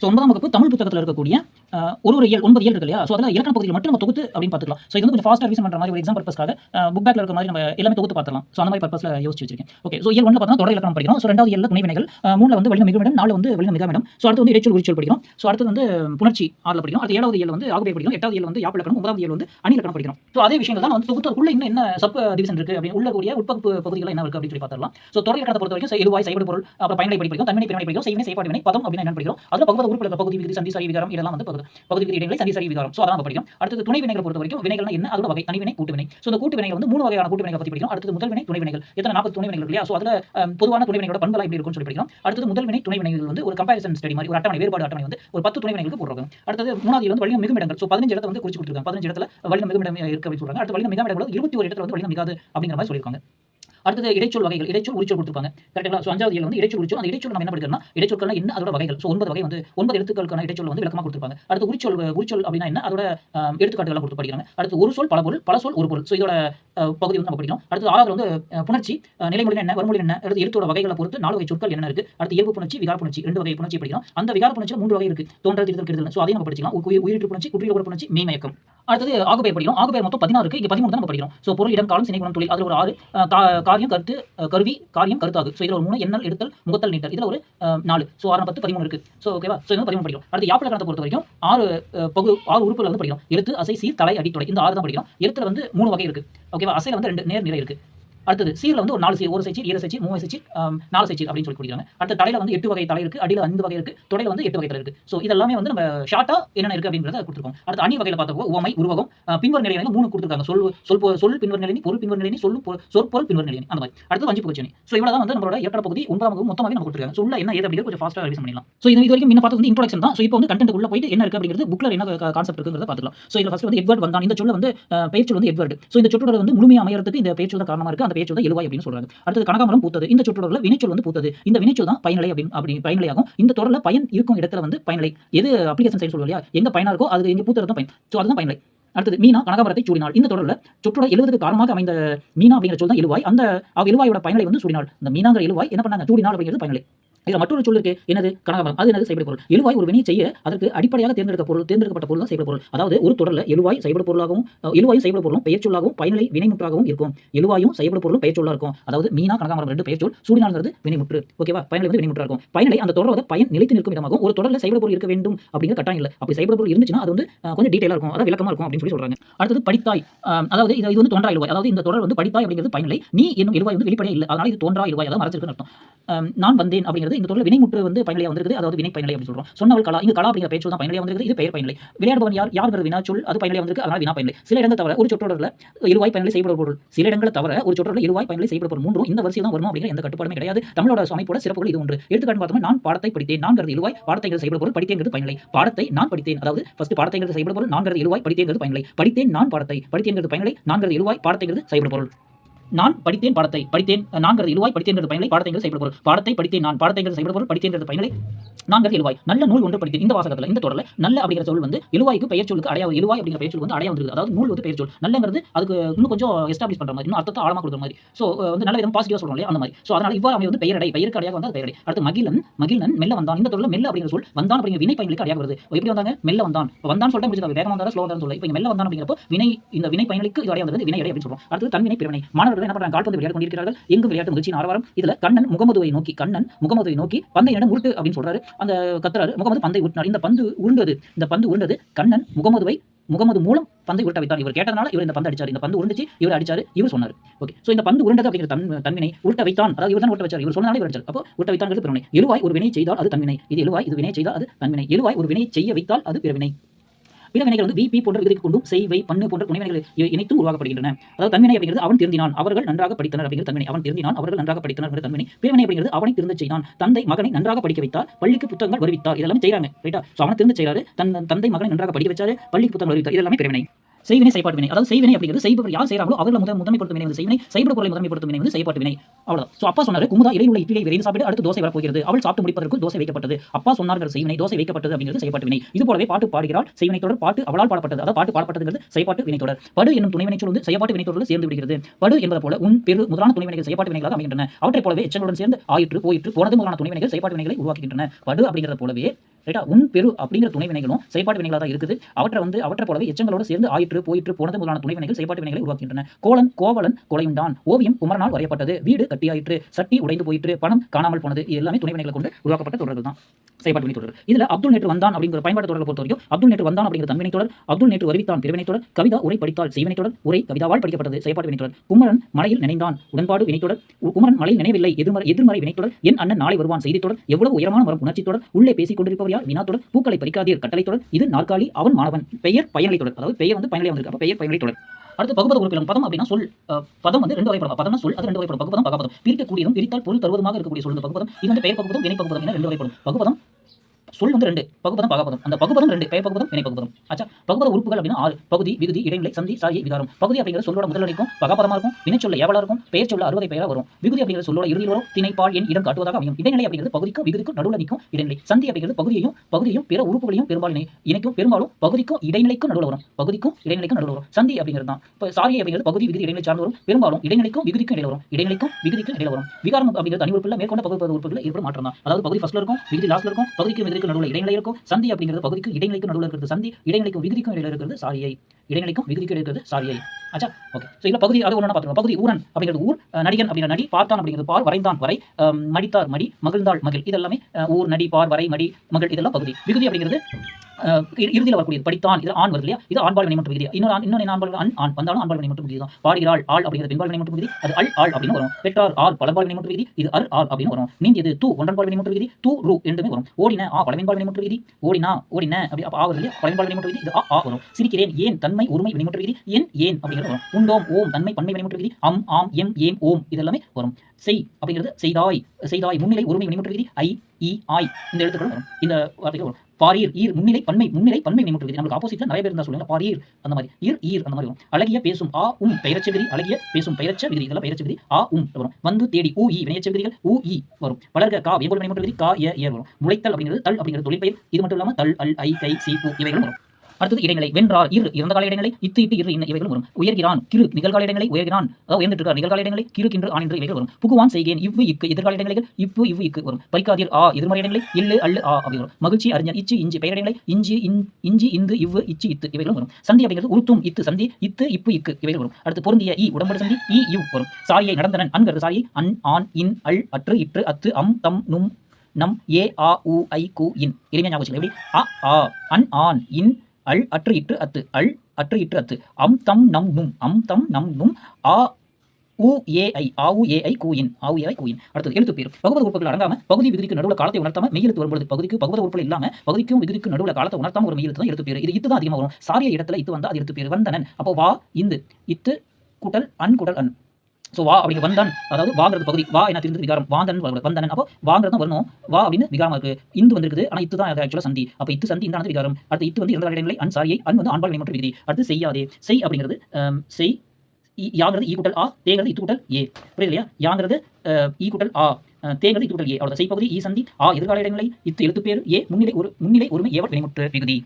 So ஒன்பதாம் வகுப்பு தமிழ் புத்தகத்தில் இருக்கக்கூடிய ஒரு ஒரு இயல் ஒன்பது இயல் இருக்கு இல்லையா? ஸோ அதில் இலக்கண பகுதியில் மட்டும் நம்ம தொகுத்து அப்படின்னு பார்த்துக்கலாம். ஸோ இது வந்து கொஞ்சம் ஃபாஸ்ட்டாக ரிவிஷன் பண்ணுற மாதிரி ஒரு எக்ஸாம் பர்பஸ்க்காக புக் பேக்கில் இருக்க மாதிரி நம்ம எல்லாமே தொகுத்து பார்த்துக்கலாம். ஸோ அந்த மாதிரி பர்பஸில் யோசிச்சு வச்சிருக்கேன். ஓகே ஸோ இயல் ஒன்று பார்த்தா தொடர் இலக்கணம் படிக்கிறோம். ஸோ ரெண்டாவது இயல்ல துணைவினைகள் அஹ், மூணுல வந்து வலிமை மிகுமிடம் நாலு வந்து வலிமை மிகாமிடம். ஸோ அடுத்து வந்து இடைச்சல் உரிச்சல் படிக்கிறோம். ஸோ அடுத்து வந்து புணர்ச்சி ஆறில் படிக்கிறோம். அடுத்து ஏழாவது இயல் வந்து ஆகுபை படிக்கிறோம். எட்டாவது இயல் வந்து யாப்பு ஒன்பதாவது இயல் வந்து அணிலக்கணம் படிக்கிறோம். ஸோ அதே விஷயங்கள் தான் வந்து தொகுத்து உள்ள இன்னும் என்ன சப் டிவிஷன் இருக்குது அப்படின்னு உள்ள கூடிய உட்பகுப்பு பகுதிகள் என்ன இருக்குது அப்படின்னு சொல்லி பார்த்துலாம் ஸோ தொடர் இலக்கணத்தை பொறுத்த வரைக்கும் எழுவாய் சைபடு பொருள் அப்புறம் பயனை படிக்கிறோம் தன்மை பிரிவினை படிக்கிறோம் செய்வினை செய்பாடு வினை பதம் அப்படின்னு என்ன படிக்கிறோம். அதில் பகுதி உறுப்பில் பகுதி விதி சந்தி சரி விகாரம் இதெல்லாம் வந்து பகுதி பகுதி விதி இடைநிலை சந்தி சரி விகாரம். ஸோ அதான் நம்ம படிக்கிறோம் அடுத்து துணை வினைகளை பொறுத்த வரைக்கும் வினைகள் என்ன அதோட வகை தனிவினை கூட்டு வினை ஸோ இந்த கூட்டு வினைகள் வந்து மூணு வகையான கூட்டு வினைகளை பற்றி படிக்கும் அடுத்தது முதல் வினை துணை வினைகள். எத்தனை நாற்பது துணை வினைகள் இல்லையா? ஸோ அதில் பொதுவான துணை வினைகளோட பண்பலா எப்படி இருக்கும்னு சொல்லி படிக்கிறோம் அடுத்தது முதல் வினை துணை வினைகள் வந்து ஒரு கம்பாரிசன் ஸ்டடி மாதிரி ஒரு அட்டவணை வேறுபாடு அட்டவணை வந்து ஒரு பத்து துணை வினைகளுக்கு போடுறாங்க. அடுத்தது மூணாவது வந்து வலிமை மிகும் இடங்கள் ஸோ பதினஞ்சு இடத்துல வந்து குறிச்சு கொடுத்துருக்காங்க. பதினஞ்சு இடத்துல வலிமை மிகும் இடம் இருக்கு அப்படின்னு சொல்றாங்க. அடுத்து வலிமை மிகாம இடங்கள் இருபத்தி ஒரு இடத்துல வந்து வலிமை மிகாது அப்படிங்கிற மாதிரி சொல்லியிருக்காங்க. அடுத்தது இடைச்சொல் வகைகள் இடைச்சொல் உரிச்சொல் கொடுத்துருப்பாங்க. கரெக்டாக ஸோ அஞ்சாவது வந்து இடைச்சொல் உரிச்சொல் அந்த இடைச்சொல் நம்ம என்ன படிக்கிறோம்னா இடைச்சொற்கள் என்ன அதோட வகைகள்? ஸோ ஒன்பது வகை வந்து ஒன்பது எழுத்துக்களுக்கான இடைச்சொல் வந்து விளக்கமாக கொடுத்துருப்பாங்க. அடுத்து உரிச்சொல் உரிச்சொல் அப்படின்னா என்ன? அதோட எடுத்துக்காட்டுகள் கொடுத்து படிக்கிறாங்க. அடுத்து ஒரு சொல் பல பொருள் பல சொல் ஒரு பொருள். ஸோ இதோட பகுதி வந்து நம்ம படிக்கிறோம் அடுத்து ஆறாவது வந்து புணர்ச்சி. நிலைமொழி என்ன? வறுமொழி என்ன? அடுத்து எழுத்தோட வகைகளை பொறுத்து நாலு வகை சொற்கள் என்ன இருக்கு? அடுத்து இயல்பு புணர்ச்சி விகார புணர்ச்சி ரெண்டு வகை புணர்ச்சி படிக்கிறோம். அந்த விகார புணர்ச்சியில் மூன்று வகை இருக்கு. தோன்றல் திருத்தல் கெடுதல் ஸோ அதையும் நம்ம படிக்கலாம் உயிரிட்டு புணர்ச்சி குற்றியல் புணர்ச்சி மீமயக்கம் அடுத்தது ஆகுபெயர் படிக்கிறோம். ஆகுபெயர் மொத்தம் பதினாறு இருக்கு. இங்கே பதிமூணு தான் நம்ம படிக்கிறோம். ஸோ பொருள் இடம் காலம் சினை தொழில். அதில் ஒரு ஆறு காரியம் கருத்து கருவி காரியம் கருத்தாகு. ஸோ இதில் ஒரு மூணு எண்ணல் எடுத்தல் முகத்தல் நீட்டல். இதில் ஒரு நாலு. ஸோ ஆறு பத்து பதிமூணு இருக்கு. ஸோ ஓகேவா ஸோ இது பதிமூணு படிக்கிறோம். அடுத்து யாப்பிலக்கணத்தை பொறுத்த வரைக்கும் ஆறு பகு ஆறு உறுப்புகள் வந்து படிக்கிறோம். எழுத்து அசை சீர் தலை அடித்துடை. இந்த ஆறு தான் படிக்கிறோம். எழுத்துல வந்து மூணு வகை இருக்கு. ஓகேவா அசையில் வந்து ரெண்டு நேர் நிறை இருக்கு. அடுத்தது சீரில் வந்து ஒரு நாலு சீர் ஒரு சைச்சீர் ஈர சைச்சீர் மூணு சைச்சீர் நாலு சைச்சீர் அப்படின்னு சொல்லி கொடுக்குறாங்க அடுத்த தலையில் வந்து எட்டு வகை தலை இருக்கு அடியில் அஞ்சு வகை இருக்கு தொடையில் வந்து எட்டு வகை தலை இருக்கு. ஸோ இதெல்லாமே வந்து நம்ம ஷார்ட்டா என்னென்ன இருக்குது அப்படிங்கிறத கொடுத்துருக்கோம். அடுத்து அணி வகையில் பார்த்தப்போ உமை உருவகம் பின்வர் நிலையில மூணு கொடுத்துருக்காங்க. சொல் சொல் சொல் பின்வர் நிலை பொருள் பின்வர் நிலை சொல்லும் சொற்பொருள் பின்வர் நிலை அந்த மாதிரி. அடுத்து வஞ்சி புகச்சனி ஸோ இவ்வளோ தான் வந்து நம்மளோட ஏற்ற பகுதி ஒன்பதாம் வகுப்பு மொத்தமாகவே நம்ம கொடுத்துருக்காங்க. ஸோ உள்ள என்ன ஏது அப்படிங்கிறது கொஞ்சம் ஃபாஸ்ட்டாக ரிவிஷன் பண்ணிடலாம். ஸோ இது வரைக்கும் முன்ன பார்த்தது வந்து இன்ட்ரோடக்ஷன் தான். ஸோ இப்போ வந்து கண்டென்ட் உள்ள போயிட்டு என்ன இருக்கு அப்படிங்கிறது புக்ல என்ன கான்செப்ட் இருக்குங்கிறத பார்த்துக்கலாம். ஸோ இதில் ஃபஸ்ட் வந்து எட்வர்ட் வந்தான். இந்த சொல்ல வந்து அஹ், வந்து எட்வர்ட் ஸோ இந்த சொற்றொடர் வந்து முழுமையாக அமையறதுக்கு இந்த பெயர்ச்சொல் தான் காரணமாக இருக்கு. அந்த பெயர்ச்சொல் தான் எழுவாய் அப்படின்னு சொல்றாங்க. அடுத்தது கனகாமரம் பூத்தது. இந்த சொற்றொடரில் வினைச்சொல் வந்து பூத்தது. இந்த வினைச்சொல் தான் பயனிலை அப்படின்னு அப்படி பயனிலையாகும். இந்த தொடரில் பயன் இருக்கும் இடத்துல வந்து பயனிலை. எது அப்ளிகேஷன் சைடு சொல்லுவோம் இல்லையா? எங்க பயனா இருக்கோ அது எங்க பூத்தது தான் பயன். ஸோ அதுதான் பயனிலை. அடுத்தது மீனா கனகாபரத்தை சூடினாள். இந்த தொடரில் சுற்றுலா எழுவதுக்கு காரணமாக அமைந்த மீனா அப்படிங்கிற சொல் தான் எழுவாய். அந்த எழுவாயோட பயனலை வந்து சூடினாள். இந்த மீனாங்கிற எழுவாய் என்ன பண்ணாங்க? சூடினாள் அப்படிங்கிறது பயனலை. இதில் மற்றொரு சொல் இருக்கு. என்னது? கனகாமரம். அது என்னது? செய்படு பொருள். எழுவாய் ஒரு வினையை செய்ய அதற்கு அடிப்படையாக தேர்ந்தெடுக்க பொருள் தேர்ந்தெடுக்கப்பட்ட பொருள் தான் செய்படு பொருள். அதாவது ஒரு தொடரில் எழுவாய் செய்படு பொருளாகவும் எழுவாயும் செய்படு பொருளும் பெயர் சொல்லாகவும் பயனிலை வினைமுற்றாகவும் இருக்கும். எழுவாயும் செய்படு பொருளும் பெயர் சொல்லா இருக்கும். அதாவது மீனா கனகாமரம் ரெண்டு பெயர் சொல் சூடினால்ங்கிறது வினைமுற்று. ஓகேவா பயனிலை வந்து வினைமுற்றா இருக்கும். பயனிலை அந்த தொடரோட பயன் நிலைத்து நிற்கும் விதமாகவும் ஒரு தொடரில் செய்படு பொருள் இருக்க வேண்டும் அப்படிங்கிற கட்டாயம் இல்லை. அப்படி செய்படு பொருள் இருந்துச்சுன்னா அது வந்து கொஞ்சம் டீட்டெயிலாக இருக்கும். அதாவது விளக்கமாக இருக்கும் அப்படின்னு சொல்லி சொல்றாங்க. அடுத்தது படித்தாய். அதாவது இது வந்து தோன்றா எழுவாய் அதாவது இந்த தொடர் வந்து படித்தாய் அப்படிங்கிறது பயனிலை. நீ என்னும் எழுவாய் வந்து வெளிப்படையே இல்லை. அதனால இது தோன்றா எழுவாய் அதாவது மறைச்சிருக்குன்னு அர்த்தம். நான் வந்தேன் அப்படிங்கிறது அப்படிங்கிறது இந்த தொடரில் வினைமுற்று வந்து பயனிலையாக வந்திருக்குது. அதாவது வினை பயனிலை அப்படின்னு சொல்றோம். சொன்னவள் கலா இங்க கலா அப்படிங்கிற பேச்சு தான் பயனிலையாக வந்திருக்குது. இது பெயர் பயனிலை. விளையாடுபவன் யார்? யாருங்கிற வினா சொல் அது பயனிலையாக வந்திருக்கு. அதனால வினா பயனிலை. சில இடங்கள் தவிர ஒரு சொற்றொடரில் இருவாய் பயனிலை செய்யப்பட பொருள். சில இடங்களை தவிர ஒரு சொற்றொடரில் இருவாய் பயனிலை செய்யப்பட பொருள். மூன்றும் இந்த வரிசையில் தான் வருமா அப்படிங்கிற எந்த கட்டுப்பாடுமே கிடையாது. தமிழோட அமைப்போட சிறப்புகள் இது ஒன்று. எடுத்துக்காட்டு பார்த்தோம்னா நான் பாடத்தை படித்தேன். நான்கிறது இருவாய் பாடத்தைங்கிறது செய்யப்பட பொருள். படித்தேங்கிறது பயனிலை. பாடத்தை நான் படித்தேன். அதாவது ஃபர்ஸ்ட் பாடத்தைங்கிறது செய்யப்பட பொருள். நான்கிறது இருவாய் படித்தேங்கிறது பயனிலை. படித்தேன் நான் பாடத்தை. படித்தேங்கிறது பயனிலை. நான்கிறது இருவாய் பாடத்தைங்கிறது செய்யப்பட பொருள். நான் படித்தேன் பாடத்தை படித்தேன் நான்கிறது இழுவாய் படித்தேங்கிறது பயனிலை பாடத்தைங்கிறது செய்யப்பட பொருள் பாடத்தை படித்தேன் நான் பாடத்தைங்கிறது செய்யப்பட பொருள் படித்தேங்கிறது பயனிலை நான்கிறது இழுவாய். நல்ல நூல் ஒன்று படித்தேன். இந்த வாசகத்தில் இந்த தொடரில் நல்ல அப்படிங்கிற சொல் வந்து இழுவாய்க்கு பெயர் சொல்லுக்கு அடையாவது இழுவாய் அப்படிங்கிற பெயர் சொல் வந்து அடையா வந்திருக்கு அதாவது நூல் வந்து பெயர் சொல். நல்லங்கிறது அதுக்கு இன்னும் கொஞ்சம் எஸ்டாப்ளிஷ் பண்ணுற மாதிரி இன்னும் அர்த்தத்தை ஆழமாக கொடுக்குற மாதிரி. ஸோ வந்து நல்ல விதம் பாசிட்டிவாக சொல்றோம் இல்லையா? அந்த மாதிரி. ஸோ அதனால் இவ்வாறு அவை வந்து பெயரடை பெயருக்கு அடையாக வந்து அது பெயரடை. அடுத்து மகிழன் மகிழன் மெல்ல வந்தான். இந்த தொடரில் மெல்ல அப்படிங்கிற சொல் வந்தான் அப்படிங்கிற வினை பயனுக்கு அடையாக வருது. எப்படி வந்தாங்க? மெல்ல வந்தான். இப்ப வந்தான் சொல்லிட்டு முடிஞ்சது? வேகமாக வந்தாலும் ஸ்லோ வந்தாலும் சொல்ல இப்போ மெல்ல வந்தான் அப்படிங்கிறப்போ வினை இந்த வினை பயனுக்கு இது அடையாக வந்து வினை அடை அப்படின்னு சொல்றோம். அடுத்து தன்வினை பிரிவினை மாணவர்கள் என்ன பண்றாங்க? கால்பந்து விளையாட்டு கொண்டிருக்கிறார்கள். எங்கு விளையாட்டு முயற்சியின் ஆரவாரம்? இதுல கண்ணன் முகமதுவை நோக்கி கண்ணன் முகமதுவை நோக்கி பந்தை இடம் உருட்டு அப்படின்னு சொல்றாரு. அந்த கத்துறாரு முகமது பந்தை உருட்டினார். இந்த பந்து உருண்டது இந்த பந்து உருண்டது கண்ணன் முகமதுவை முகமது மூலம் பந்தை உருட்ட வைத்தார். இவர் கேட்டதனால இவர் இந்த பந்து அடிச்சார். இந்த பந்து உருண்டுச்சு இவர் அடிச்சார் இவர் சொன்னார். ஓகே ஸோ இந்த பந்து உருண்டது அப்படிங்கிற தன் தன்வினை உருட்ட வைத்தான். அதாவது இவர் தான் உருட்ட வச்சார். இவர் சொன்னாலே இவர் அடிச்சார். அப்போ உருட்ட வைத்தான் பிறவினை எழுவாய் ஒரு வினை செய்தால் அது தன்வினை. இது எழுவாய் இது வினை செய்தால் அது தன்வினை. எழுவாய் ஒரு வினை செய்ய வைத்தால் அது பிறவினை. பிற வினைகள் வந்து விபி போன்ற விதிக்கு கொண்டும் செய்வை பண்ணு போன்ற துணைவினைகள் இணைத்து உருவாக்கப்படுகின்றன. அதாவது தன்வினை அப்படிங்கிறது அவன் திருந்தினான். அவர்கள் நன்றாக படித்தனர் அப்படிங்கிற தன்வினை. அவன் திருந்தினான் அவர்கள் நன்றாக படித்தனர் அப்படிங்கிற தன்வினை. பிறவினை அப்படிங்கிறது அவனை திருந்த செய்தான். தந்தை மகனை நன்றாக படிக்க வைத்தார். பள்ளிக்கு புத்தகங்கள் வருவித்தார். இதெல்லாம் செய்றாங்க ரைட்டா ஸோ அவனை திருந்த செய்றாரு. தன் தந்தை மகனை நன்றாக படிக்க வச்சாரு. பள்ளிக்கு புத்தகங்கள் வருவித்தார். இதெல்லாமே பிறவினை. செய்வினை செய்பாட்டு வினை. அதாவது செய்வினை அப்படிங்கிறது செய்பவர் யார் செய்கிறாங்களோ அவர்கள் முதல் முதன்மைப்படுத்தும் வினை வந்து செய்வினை. செய்பட பொருளை முதன்மைப்படுத்தும் வினை வந்து செய்யப்பாட்டு வினை. அவ்வளவுதான். ஸோ அப்பா சொன்னாரு குமுதா இடையில் உள்ள இட்லியை விரைந்து சாப்பிட்டு அடுத்து தோசை வரப்போகிறது. அவள் சாப்பிட்டு முடிப்பதற்கு தோசை வைக்கப்பட்டது. அப்பா சொன்னார்கள் செய்வினை தோசை வைக்கப்பட்டது அப்படிங்கிறது செய்யப்பாட்டு வினை. இது போலவே பாட்டு பாடுகிறாள் செய்வினை தொடர் பாட்டு அவளால் பாடப்பட்டது. அதாவது பாட்டு பாடப்பட்டதுங்கிறது செய்யப்பாட்டு வினை தொடர். படு என்னும் துணை வினைச்சொல் வந்து செய்யப்பாட்டு வினை தொடர்ந்து சேர்ந்து விடுகிறது. படு என்பது போல உன் பெரு முதலான துணைவினைகள் செய்யப்பாட்டு வினைகளாக அமைகின்றன. அவற்றைப் போலவே எச்சங்களுடன் சேர்ந்து ஆயிற்று போயிற்று போனது முதலான துணைவினைகள் செய்யப்பாட்டு வினைகளை உருவாக்குகின்றன. படு அப்படிங்கிறது போலவே ரைட்டா உன் பெரு அப்படிங்கிற துணைவினைகளும் செயற்பாட்டு வினைகளாக தான் இருக்குது. அவற்றை வந்து அவற்றை போலவே எச்சங்களோடு சேர்ந்து ஆயிற்று போயிற்று போனது முதலான துணைவினைகள் செயற்பாட்டு வினைகளை உருவாக்குகின்றன. கோலன் கோவலன் கொலையுண்டான். ஓவியம் குமரனால் வரையப்பட்டது. வீடு கட்டியாயிற்று சட்டி உடைந்து போயிற்று பணம் காணாமல் போனது இது எல்லாமே துணைவினைகளை கொண்டு உருவாக்கப்பட்ட தொடர்கள் தான் செயற்பாட்டு வினை தொடர்கள் இதுல அப்துல் நேற்று வந்தான் அப்படிங்கிற பயன்பாட்டு தொடரை பொறுத்த வரைக்கும் அப்துல் நேற்று வந்தான் அப்படிங்கிற தன்வினை தொடர் அப்துல் நேற்று வருவித்தான் பிரிவினை தொடர் கவிதா உரை படித்தால் செய்வினை தொடர் உரை கவிதாவால் படிக்கப்பட்டது செயற்பாட்டு வினை தொடர் குமரன் மலையில் நினைந்தான் உடன்பாடு வினைத்தொடர் உ- குமரன் மலையில் நினைவில்லை எதிர்மறை எதிர்மறை வினைத்தொடர் என் அண்ணன் நாளை வருவான் செய்தி தொடர் எவ்வளவு உயரமான மரம் உணர்ச்சி தொடர் உள்ளே பேசிக் கொண்டிருப்பவர் யார் தொடர் பூக்களை பறிக்காதீர் கட்டளை தொடர் இது நாற்காலி அவன் மாணவன் பெயர் பயனிலை தொடர் அதாவது பெயர் வந்து பயனிலை வந்திருக்கு அப்ப பெயர் பயனிலை தொடர். அடுத்து பகுபத உறுப்பிலும் பதம் அப்படின்னா சொல் பதம் வந்து ரெண்டு வகைப்படும். பதம்னா சொல் அது ரெண்டு வகைப்படும். பகுபதம் பகபதம். பிரிக்கக்கூடியதும் பிரித்தால் பொருள் தருவதுமாக இருக்கக்கூடிய சொல் பகுபதம். இது வந்து பெயர் பகுபதம் வினை பகுபதம் என ரெண்டு வகைப்படும். பகுபதம் சொல் வந்து ரெண்டு பகுபதம் பகபதம். அந்த பகுபதம் ரெண்டு பெயர் பகுபதம் வினை பகுபதம். ஆச்சா பகுபத உறுப்புகள் அப்படின்னா ஆறு. பகுதி விகுதி இடைநிலை சந்தி சாயை விகாரம். பகுதி அப்படிங்கிற சொல்லோட முதல் இருக்கும் பகபதமா இருக்கும் வினைச்சொல்ல ஏவலா இருக்கும் பெயர் சொல்ல அறுபதை பெயரா வரும். விகுதி அப்படிங்கிற சொல்லோட இறுதியில் வரும் திணைப்பால் என் இடம் காட்டுவதாக அமையும். இடைநிலை அப்படிங்கிறது பகுதிக்கும் விகுதிக்கும் நடுவில் நிற்கும் இடைநிலை. சந்தி அப்படிங்கிறது பகுதியையும் பகுதியையும் பிற உறுப்புகளையும் பெரும்பாலும் இணைக்கும். பெரும்பாலும் பகுதிக்கும் இடைநிலைக்கும் நடுவில் வரும். பகுதிக்கும் இடைநிலைக்கும் நடுவில் வரும். சந்தி அப்படிங்கிறது தான். இப்போ சாரி அப்படிங்கிறது பகுதி விகுதி இடைநிலை சார்ந்து வரும். பெரும்பாலும் இடைநிலைக்கும் விகுதிக்கும் இடையில வரும். இடைநிலைக்கும் விகுதிக்கும் இடையில வரும். விகாரம் அப்படிங்கிறது தனி உறுப்பில் மேற்கொண்ட பகுதி உறுப்புகளில் ஏற்படும் மாற்றம் தான். அதாவது பகுதி ஃபர்ஸ்ட்ல இருக்கும் விகுதி லாஸ்ட்ல இருக்கும் பகுதிக்கும் விகுதிக்கும் நடுவில் இடைநிலை இருக்கும். சந்தி அப்படிங்கிறது பகுதிக்கு இடைநிலைக்கு நடுவில் இருக்கிறது சந்தி இடைநிலைக்கும் விகுதிக்கும் இடையில இருக்கிறது சாரியை இடைநிலைக்கும் விகுதிக்கும் இருக்கிறது சாரியை ஆச்சா ஓகே ஸோ இதில் பகுதி அது ஒன்றா பார்த்துக்கணும் பகுதி ஊரன் அப்படிங்கிறது ஊர் நடிகன் அப்படிங்கிற நடி பார்த்தான் அப்படிங்கிறது பார் வரைந்தான் வரை மடித்தார் மடி மகிழ்ந்தாள் மகிழ். இதெல்லாமே ஊர் நடி பார் வரை மடி மகள் இதெல்லாம் பகுதி. விகுதி அப்படிங்கிறது இறுதியில் வரக்கூடியது படித்தான் இது ஆண் வருது இல்லையா இது ஆண்பால் வினை மட்டும் பகுதி இன்னொரு ஆண் இன்னொரு ஆண்பால் அன் ஆண் வந்தாலும் ஆண்பால் வினை மட்டும் பகுதி தான் பாடுகிறாள் ஆள் அப்படிங்கிற பெண்பால் வினை மட்டும் பகுதி அது அல் ஆள் அப்படின்னு வரும் பெற்றார் ஆர் பலபால் வினை மட்டும் பகுதி இது அர் ஆர் அப்படின்னு வரும் நீந்தியது தூ ஒன்றன்பால் வினை மட்டும் பகுதி தூ ரூ என்றுமே வரும் ஓடின ஆ பழமைபால் வினை மட்டும் பகுதி ஓடினா ஓடின அப்படி அப்ப ஆ வருது இல்லையா பழமைபால் வினை மட்டும் பகுதி இது ஆ ஆ வரும் சிரிக்கிறேன் ஏன் தன்மை ஒருமை வினை மட்டும் பகுதி என் ஏன் அப்படிங்கிறது வரும் உண்டோம் ஓம் தன்மை பன்மை வினை மட்டும் பகுதி அம் ஆம் எம் ஏம் ஓம் இதெல்லாமே வரும் செய் அப்படிங்கிறது செய்தாய் செய்தாய் முன்னிலை ஒருமை வினை மட்டும் பகுதி ஐ இ ஆய் இந்த எழுத்துக்கள் வரும். இந்த வார்த்தைகள் வரும். பாரீர் ஈர் முன்னிலை பன்மை முன்னிலை பன்மை நிமிட்டு மட்டும் நமக்கு ஆப்போசிட்ல நிறைய பேர் இருந்தால் சொல்லுங்க பாரீர் அந்த மாதிரி. ஈர் ஈர் அந்த மாதிரி வரும். அழகிய பேசும் ஆ உம் பெயரச்ச விதி அழகிய பேசும் பெயரச்ச விதி இதெல்லாம் பெயரச்ச விதி ஆ உம் வரும். வந்து தேடி ஊ இ வினையச்ச விதிகள் ஊ இ வரும். வளர்க கா வியபோல் வினை விதி கா ஏ ஏ வரும். முளைத்தல் அப்படிங்கிறது தல் அப்படிங்கிறது தொழிற்பெயர். இது மட்டும் இல்லாமல் தல் அல் ஐ கை சி பூ இவைகளும் வரும். அடுத்தது இடைநிலை வென்றார் இரு இறந்த கால இடைநிலை இத்து இட்டு இரு இன்ன இவைகளும் வரும். உயர்கிறான் கிரு நிகழ்கால இடைநிலை உயர்கிறான். அதாவது உயர்ந்துட்டு இருக்கார் நிகழ்கால இடைநிலை கிரு கின்று ஆன் என்று இவைகள் வரும். புகுவான் செய்கேன் இவ்வு இக்கு எதிர்கால இடைநிலைகள் இப்பு இவ்வு இக்கு வரும். பரிக்காதீர் ஆ எதிர்மறை இடைநிலை இல்லு அல்லு ஆ அப்படி வரும். மகிழ்ச்சி அறிஞர் இச்சு இஞ்சி பெயர் இடைநிலை இஞ்சி இஞ்சி இந்து இவ்வு இச்சு இத்து இவைகளும் வரும். சந்தி அப்படிங்கிறது உருத்தும் இத்து சந்தி இத்து இப்பு இக்கு இவைகள் வரும். அடுத்து பொருந்திய இ உடம்படு சந்தி இ இவ் வரும். சாரியை நடந்தனன் அன்கிறது சாரியை அன் ஆன் இன் அல் அற்று இற்று அத்து அம் தம் நும் நம் ஏ ஆ உ ஐ கு இன். எளிமையாக எப்படி? அ ஆ அன் ஆன் இன் அல் அற்று இற்று அத்து. அல் அற்று இற்று அத்து. அம் தம் நம் நும். அம் தம் நம் நும். ஆ உ ஏஐ ஆ உ ஏஐ கூயின். ஆ உ ஐ கூயின். அடுத்தது எழுத்து பேர் பகுதி உறுப்புகள் அடங்காம பகுதி விகுதிக்கு நடுவில் காலத்தை உணர்த்தாம மெய்யெழுத்து வரும்போது பகுதிக்கு பகுதி உறுப்புகள் இல்லாம பகுதிக்கும் விகுதிக்கு நடுவில் காலத்தை உணர்த்தாம ஒரு மெய்யெழுத்து தான் எழுத்து பேர். இது இத்து தான் அதிகமாக வரும். சாரிய இடத்துல இத்து வந்தால் அது எழுத்து பேர். வந்தனன். அப்போ வா இந்து. இத்து குடல் அன் குடல் அன். ஸோ வா அப்படிங்க வந்தன் அதாவது வாங்கிறது பகுதி வா என்ன தெரிஞ்சது விகாரம் வாந்தன் வந்தனன். அப்போ வாங்கிறது தான் வரணும் வா அப்படின்னு விகாரம் இருக்கு. இந்து வந்திருக்குது ஆனால் இத்து தான் ஆக்சுவலாக சந்தி. அப்போ இத்து சந்தி இந்தானது விகாரம். அடுத்து இத்து வந்து இறந்த இடங்களை அன் சாரியை அன் வந்து ஆண்பால் மட்டும் விகிதி. அடுத்து செய்யாதே. செய் அப்படிங்கிறது செய் யாங்கிறது ஈ கூட்டல் ஆ தேங்கிறது இத்து கூட்டல் ஏ. புரியுது இல்லையா யாங்கிறது அஹ், ஈ கூட்டல் ஆ தேங்கிறது இத்து கூட்டல் ஏ. அவ்வளோ செய்பகுதி ஈ சந்தி ஆ எதிர்கால இடங்களை இத்து எழுத்து பேர் ஏ முன்னிலை ஒரு முன்னிலை ஒருமை ஏவல் வினைமுற்று விகுதி.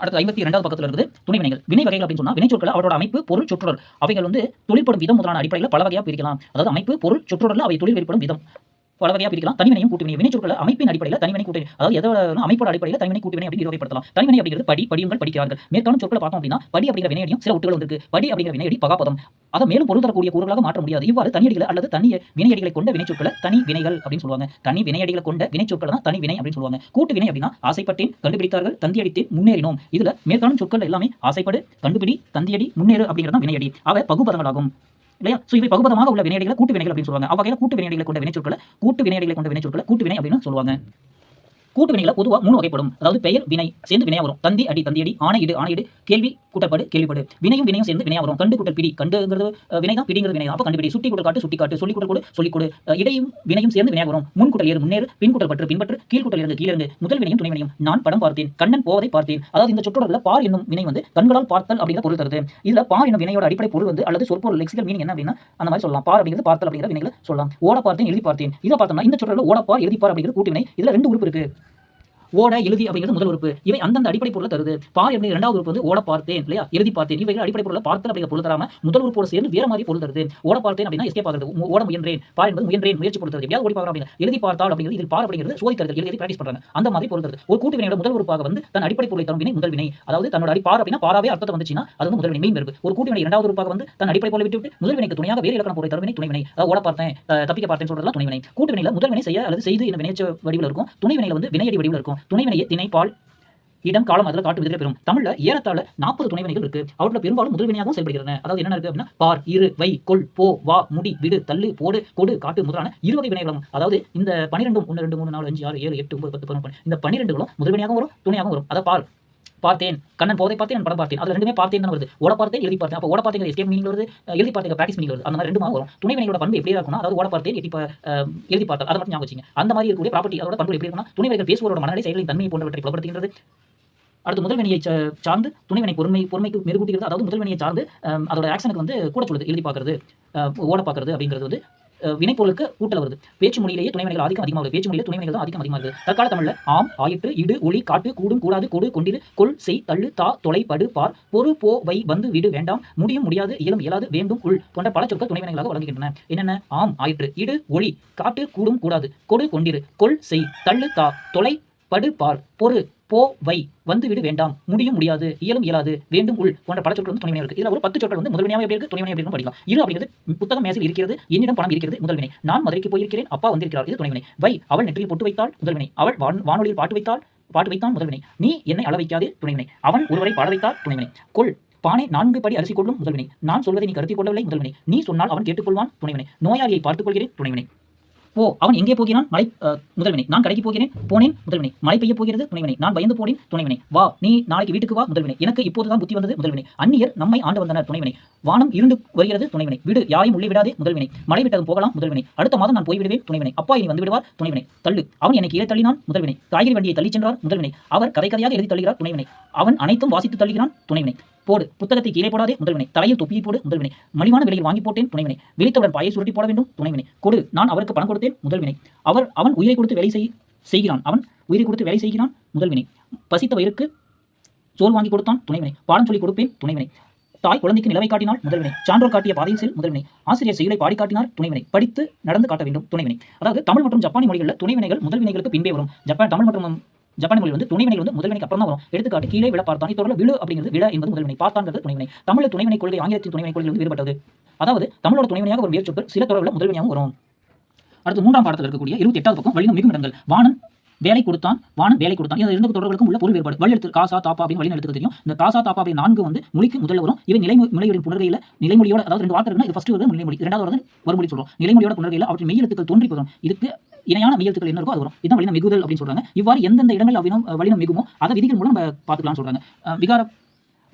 அடுத்து ஐம்பத்தி இரண்டாவது பக்கத்தில் இருக்குது துணை வினைகள் வினை வகைகள் அப்படின்னு சொன்னால் வினைச்சொற்கள் அவரோட அமைப்பு பொருள் சுற்றுடர். அவைகள் வந்து தொழிற்படும் விதம் முதலான அடிப்படையில் பல வகையாக பிரிக்கலாம். அதாவது அமைப்பு பொருள் சொற்றொடரில் அவை தொழில் வெளிப்படும் விதம். பல வகையாக பிரிக்கலாம். தனிவினையும் கூட்டுவினை வினைச்சொற்களை அமைப்பின் அடிப்படையில் தனிவினை கூட்டு அதாவது எதோட அமைப்போட அடிப்படையில் தனிவினை கூட்டுவினை அப்படின்னு வகைப்படுத்தலாம் தனிவினை அப்படிங்கிறது படி படியுங்கள் படிக்கிறார்கள். மேற்கான சொற்களை பார்த்தோம் அப்படின்னா படி அப்படிங்கிற வினையடியும் சில ஒட்டுகள் இருக்கு படி அப்படிங்கிற வினையடி பகாபதம். அதை மேலும் பொருள் தரக்கூடிய கூறுகளாக மாற்ற முடியாது. இவ்வாறு தனியடிகளை அல்லது தனி வினையடிகளை கொண்ட வினைச்சொற்களை தனி வினைகள் அப்படின்னு சொல்லுவாங்க. தனி வினையடிகளை கொண்ட வினைச்சொற்களை தான் தனி வினை அப்படின்னு சொல்லுவாங்க. கூட்டு வினை அப்படின்னா ஆசைப்பட்டேன் கண்டுபிடித்தார்கள் தந்தியடித்து முன்னேறினோம். இதுல மேற்கான சொற்கள் எல்லாமே ஆசைப்படு கண்டுபிடி தந்தியடி முன்னேறு அப்படிங்கிறது தான் வினையடி. அவை பகுபதங்களாகும். இல்லையா? ஸோ இவை பகுபதமாக உள்ள வினையடிகளை கூட்டு வினைகள் அப்படின்னு சொல்லுவாங்க. அவ்வகையில் கூட்டு வினையடிகளை கொண்ட வினைச்சொற்களை கூட்டு வினையடிகளை கொண்ட வினைச்சொற்களை கூட்டு வினை அப்படின்னு சொல்லுவாங்க. கூட்டு வினைகளை பொதுவாக மூணு வகைப்படும். அதாவது பெயர் வினை சேர்ந்து வினையா வரும். தந்தி அடி தந்தியடி ஆணையிடு ஆணையிடு கேள்வி கூட்டப்படு கேள்விப்படு. வினையும் வினையும் சேர்ந்து வினையா வரும். கண்டு கூட்டல் பிடி. கண்டுங்கிறது அஹ், வினை தான் பிடிங்கிறது வினை அப்போ கண்டுபிடி. சுட்டி கூட்டல் காட்டு சுட்டி காட்டு. சொல்லி கூட்டல் கொடு சொல்லி கொடு. இடையும் வினையும் சேர்ந்து வினையா வரும். முன் கூட்டல் ஏறு முன்னேறு. பின் கூட்டல் பற்று பின்பற்று. கீழ் கூட்டல் இருந்து கீழிருந்து முதல் வினையும் துணை வினையும். நான் படம் பார்த்தேன். கண்ணன் போவதை பார்த்தேன். அதாவது இந்த சொற்றொடரில் பார் என்னும் வினை வந்து கண்களால் பார்த்தல் அப்படிங்கிற பொருள் தருது. இதுல பார் என்னும் வினையோட அடிப்படை பொருள் வந்து அல்லது சொற்பொருள் லெக்சிக்கல் மீனிங் என்ன அப்படின்னா அந்த மாதிரி சொல்லலாம். பார் அப்படிங்கிறது பார்த்தல் அப்படிங்கிற வினைகளை சொல்லலாம். ஓட பார்த்தேன் எழுதி பார்த்தேன். இதை பார்த்தோம்னா இந்த சொற்றொடரில் எழுதி பார் அப்படிங்கிற கூட்டு வினை. இதுல ரெண்டு உறுப்பு இருக்கு. ஓட எழுதி அப்படிங்கிறது முதல் உறுப்பு. இவை அந்தந்த அடிப்படை பொருளை தருது. பார் எப்படி இரண்டாவது உறுப்பு வந்து ஓட பார்த்தேன் இல்லையா? எழுதி பார்த்தேன். இவைகள் அடிப்படை பொருளை பார்த்தல் அப்படிங்கிற பொருள் தராம முதல் உறுப்போடு சேர்ந்து வேற மாதிரி பொருள் தருது. ஓட பார்த்தேன் அப்படின்னா எஸ்கே பார்த்து ஓட முயன்றேன். பார் என்பது முயன்றேன் முயற்சி பொருள் தருது. எப்படியாவது ஓடி பார்க்கலாம் அப்படிங்க எழுதி பார்த்தால் அப்படிங்கிறது இதில் பார் அப்படிங்கிறது சோதித்தர்கள் எழுதி பிராக்டிஸ் பண்றாங்க. அந்த மாதிரி பொருள் தருது. ஒரு கூட்டு வினையோட முதல் உறுப்பாக வந்து தன் அடிப்படை பொருளை தரும் வினை முதல் வினை. அதாவது தன்னோட அடி பார் அப்படின்னா பாராவே அர்த்தத்தை வந்துச்சுன்னா அது வந்து முதல் வினை மெயின் ஒரு கூட்டு வினை இரண்டாவது உறுப்பாக வந்து தன் அடிப்படை பொருளை விட்டு முதல் வினைக்கு துணையாக வேறு இலக்கண பொருளை தரும் வினை துணை வினை. அதாவது ஓட பார்த்தேன் தப்பிக்க பார்த்தேன் சொல்றதுலாம் துணை வினை. கூட்டு வினையில முதல் வினை செய்ய அல்லது செய்து என்ன வினைச்ச வடிவில் இருக்கும். துணை வினையில வந்து வினையடி வடிவில் இருக்கும். துணை வினையை திணை பால் இடம் காலம் அதில் காட்டு விதிரை பெறும். தமிழ்ல ஏறத்தாழ நாற்பது துணைவினைகள் இருக்கு. அவற்றில் பெரும்பாலும் முதல் வினையாகவும் செயல்படுகின்றன அதாவது என்ன இருக்கு அப்படின்னா பார் இரு வை கொள் போ வா முடி விடு தள்ளு போடு கொடு காட்டு முதலான இருவகை வினைகளும். அதாவது இந்த பனிரெண்டும் ஒன்று ரெண்டு மூணு நாலு அஞ்சு ஆறு ஏழு எட்டு ஒன்பது பத்து பதினொன்று இந்த பனிரெண்டுகளும் முதல் வினையாகவும் வரும் துணையாகவும் வரும். அதை பார் பார்த்தேன். கண்ணன் போதை பார்த்தேன் நான் படம் பார்த்தேன். அது ரெண்டுமே பார்த்தேன் தான் வருது. ஓட பார்த்தேன் எழுதி பார்த்தேன். அப்போ ஓட பார்த்தேன் எஸ்கேப் மீனிங் வருது எழுதி பார்த்தேன் ப்ராக்டிஸ் மீனிங் வருது. அந்த மாதிரி ரெண்டு வரும். துணை வினையோட பண்பு எப்படி இருக்கணும் அதாவது ஓட பார்த்தேன் எழுதி எழுதி பார்த்தேன் அதை மட்டும் ஞாபகம் வச்சுங்க. அந்த மாதிரி இருக்கக்கூடிய ப்ராப்பர்ட்டி அதோட பண்பு எப்படி இருக்கணும் துணை வினைகள் பேசுவோட மனநிலை செயலின் தன்மை போன்றவற்றை புலப்படுத்துகின்றது. அடுத்து முதல் வினையை சா- சார்ந்து துணைவினை பொறுமை பொறுமைக்கு மெருகூட்டுகிறது. அதாவது முதல் வினையை சார்ந்து அதோட ஆக்ஷனுக்கு வந்து கூட சொல்லுது எழுதி பார்க்கறது ஓட பார்க்கறது அப்படிங்கிறது வந்து வினைப்பொருளுக்கு கூட்டல் வருது. பேச்சு மொழியிலேயே துணைவினைகள் ஆதிக்கம் அதிகமாக பேச்சு மொழியிலே துணைவினைகள் தான் அதிகம் அதிகமாக இருக்குது. தற்கால தமிழ்ல ஆம் ஆயிற்று இடு ஒளி காட்டு கூடும் கூடாது கொடு கொண்டிரு கொள் செய் தள்ளு தா தொலை படு பார் பொறு போ வை வந்து விடு வேண்டாம் முடியும் முடியாது இயலும் இயலாது வேண்டும் உள் போன்ற பல சொற்கள் துணைவினைகளாக வழங்குகின்றன. என்னென்ன? ஆம் ஆயிற்று இடு ஒளி காட்டு கூடும் கூடாது கொடு கொண்டிரு கொள் செய் தள்ளு தா தொலை படு பார் பொறு போ வை. வந்து விடு வேண்டாம். முடியும் முடியாது. இயலும் இயலாது. வேண்டும் உள் போன்ற பல சொற்கள் வந்து துணைவினை இருக்கு. இதுல ஒரு பத்து சொற்கள் வந்து முதல்வினையாக எப்படி இருக்கு? துணைவினை எப்படி படிக்கலாம். இரு அப்படிங்கிறது புத்தகம் மேசில் இருக்கிறது. என்னிடம் பணம் இருக்கிறது. முதல்வினை. நான் மதுரைக்கு போயிருக்கிறேன். அப்பா வந்திருக்கிறார். இது துணைவினை. வை. அவள் நெற்றியில் பொட்டு வைத்தாள். முதல்வினை. அவள் வானொலியில் பாட்டு வைத்தாள். பாட்டு வைத்தான் முதல்வினை. நீ என்னை அள வைக்காதே. துணைவினை. அவன் ஒருவரை பாட வைத்தால் துணைவினை. கொள். பானை நான்கு படி அரிசி கொள்ளும் முதல்வினை. நான் சொல்வதை நீ கருத்தில் கொள்ளவில்லை. முதல்வினை. நீ சொன்னால் அவன் கேட்டுக்கொள்வான். துணைவினை. நோயாளியை பார்த்துக் கொள்கிறேன் துணைவினை. ஓ அவன் எங்கே போகிறான்? மலை அஹ், முதல்வினை. நான் கடைக்கு போகிறேன். போனேன் முதல்வினை. மழை பெய்ய போகிறது துணைவினை. நான் பயந்து போனேன் துணைவினை. வா நீ நாளைக்கு வீட்டுக்கு வா முதல்வினை. எனக்கு இப்போதுதான் புத்தி வந்தது முதல்வினை. அந்நியர் நம்மை ஆண்டு வந்தனர் துணைவினை. வானம் இருண்டு வருகிறது துணைவினை. வீடு யாரையும் உள்ளே விடாதே முதல்வினை. மழை விட்டதும் போகலாம் முதல்வினை. அடுத்த மாதம் நான் போய்விடுவேன் துணைவினை. அப்பா இனி வந்து விடுவார் துணைவினை. தள்ளு. அவன் என்னை கீழே தள்ளினான் முதல்வினை. காய்கறி வண்டியை தள்ளி சென்றார் முதல்வினை. அவர் கதை கதையாக எழுதி தள்ளுகிறார் துணைவினை. அவன் அனைத்தும் வாசித்து தள்ளுகிறான் துணைவினை. போடு. புத்தகத்தை கீழே போடாதே முதல்வினை. தலையில் தொப்பியை போடு முதல்வினை. மலிவான விலையில் வாங்கி போட்டேன் துணைவினை. விழித்தவுடன் பாயை சுருட்டி போட வேண்டும் துணைவினை. கொடு நான் அவருக்கு பணம் கொடுத்தேன் முதல்வினை. அவர் அவன் உயிரை கொடுத்து வேலை செய் செய்கிறான். அவன் உயிரை கொடுத்து வேலை செய்கிறான் முதல்வினை. பசித்த வயிறுக்கு சோல் வாங்கி கொடுத்தான் துணைவினை. பாடம் சொல்லி கொடுப்பேன் துணைவினை. தாய் குழந்தைக்கு நிலவை காட்டினால் முதல்வினை. சான்றோர் காட்டிய பாதையில் செல் முதல்வினை. ஆசிரியர் செயலை பாடி காட்டினார் துணைவினை. படித்து நடந்து காட்ட வேண்டும் துணைவினை. அதாவது தமிழ் மற்றும் ஜப்பானி மொழிகளில் துணைவினைகள் முதல்வினைகளுக்கு பின்பே வரும். ஜப்பான் தமிழ் மற்றும் ஜப்பான் மொழி வந்து துணைவினை வந்து முதல்வினைக்கு அப்புறம் தான் வரும். எடுத்துக்காட்டு கீழே விட பார்த்தான் இதோட விழு அப்படிங்கிறது விழ என்பது முதல்வினை பார்த்தான்றது துணைவினை. தமிழ் துணைவினை கொள்கை ஆங்கிலத்தின் துணைவினை கொள்கை வந்து வேறுபட்டது. அதாவது தமிழோட துணைவினையாக ஒரு முயற்சி சில தொடர்பில் முதல்வினையாகவும் வரும். அடுத்து மூன்றாம் பாடத்தில் இருக்கக்கூடிய இருபத்தி எட்டாவது பக்கம் வழினம் மிகும் இடங்கள் வானன் வேலை கொடுத்தான் வானம் வேலை கொடுத்தான். இது இரண்டு தொடர்களுக்கும் உள்ள பொருள் வேறுபாடு. வழியெழுத்து காசா தாப்பா அப்படின்னு வழி தெரியும். இந்த காசா தாப்பா அப்படி நான்கு வந்து மொழிக்கு முதல்ல வரும். இவை நிலை நிலையுடன் புணர்கையில் நிலைமொழியோட அதாவது ரெண்டு வார்த்தை இருக்குன்னா இது ஃபர்ஸ்ட் வருது நிலைமொழி. இரண்டாவது வருது வருமொழி சொல்றோம். நிலைமொழியோட புணர்கையில் அவற்றின் மெய்யெழுத்துக்கள் தோன்றி போதும் இதுக்கு இணையான மெய்யெழுத்துக்கள் என்ன இருக்கோ அது வரும். இதான் வழினம் மிகுதல் அப்படின்னு சொல்றாங்க. இவ்வாறு எந்தெந்த இடங்கள் அவ்வினம் வழினம் மிகுமோ அதை விதிகள் மூலம் நம்ம பார்த்துக்கலாம்னு சொல்றாங்க. விகார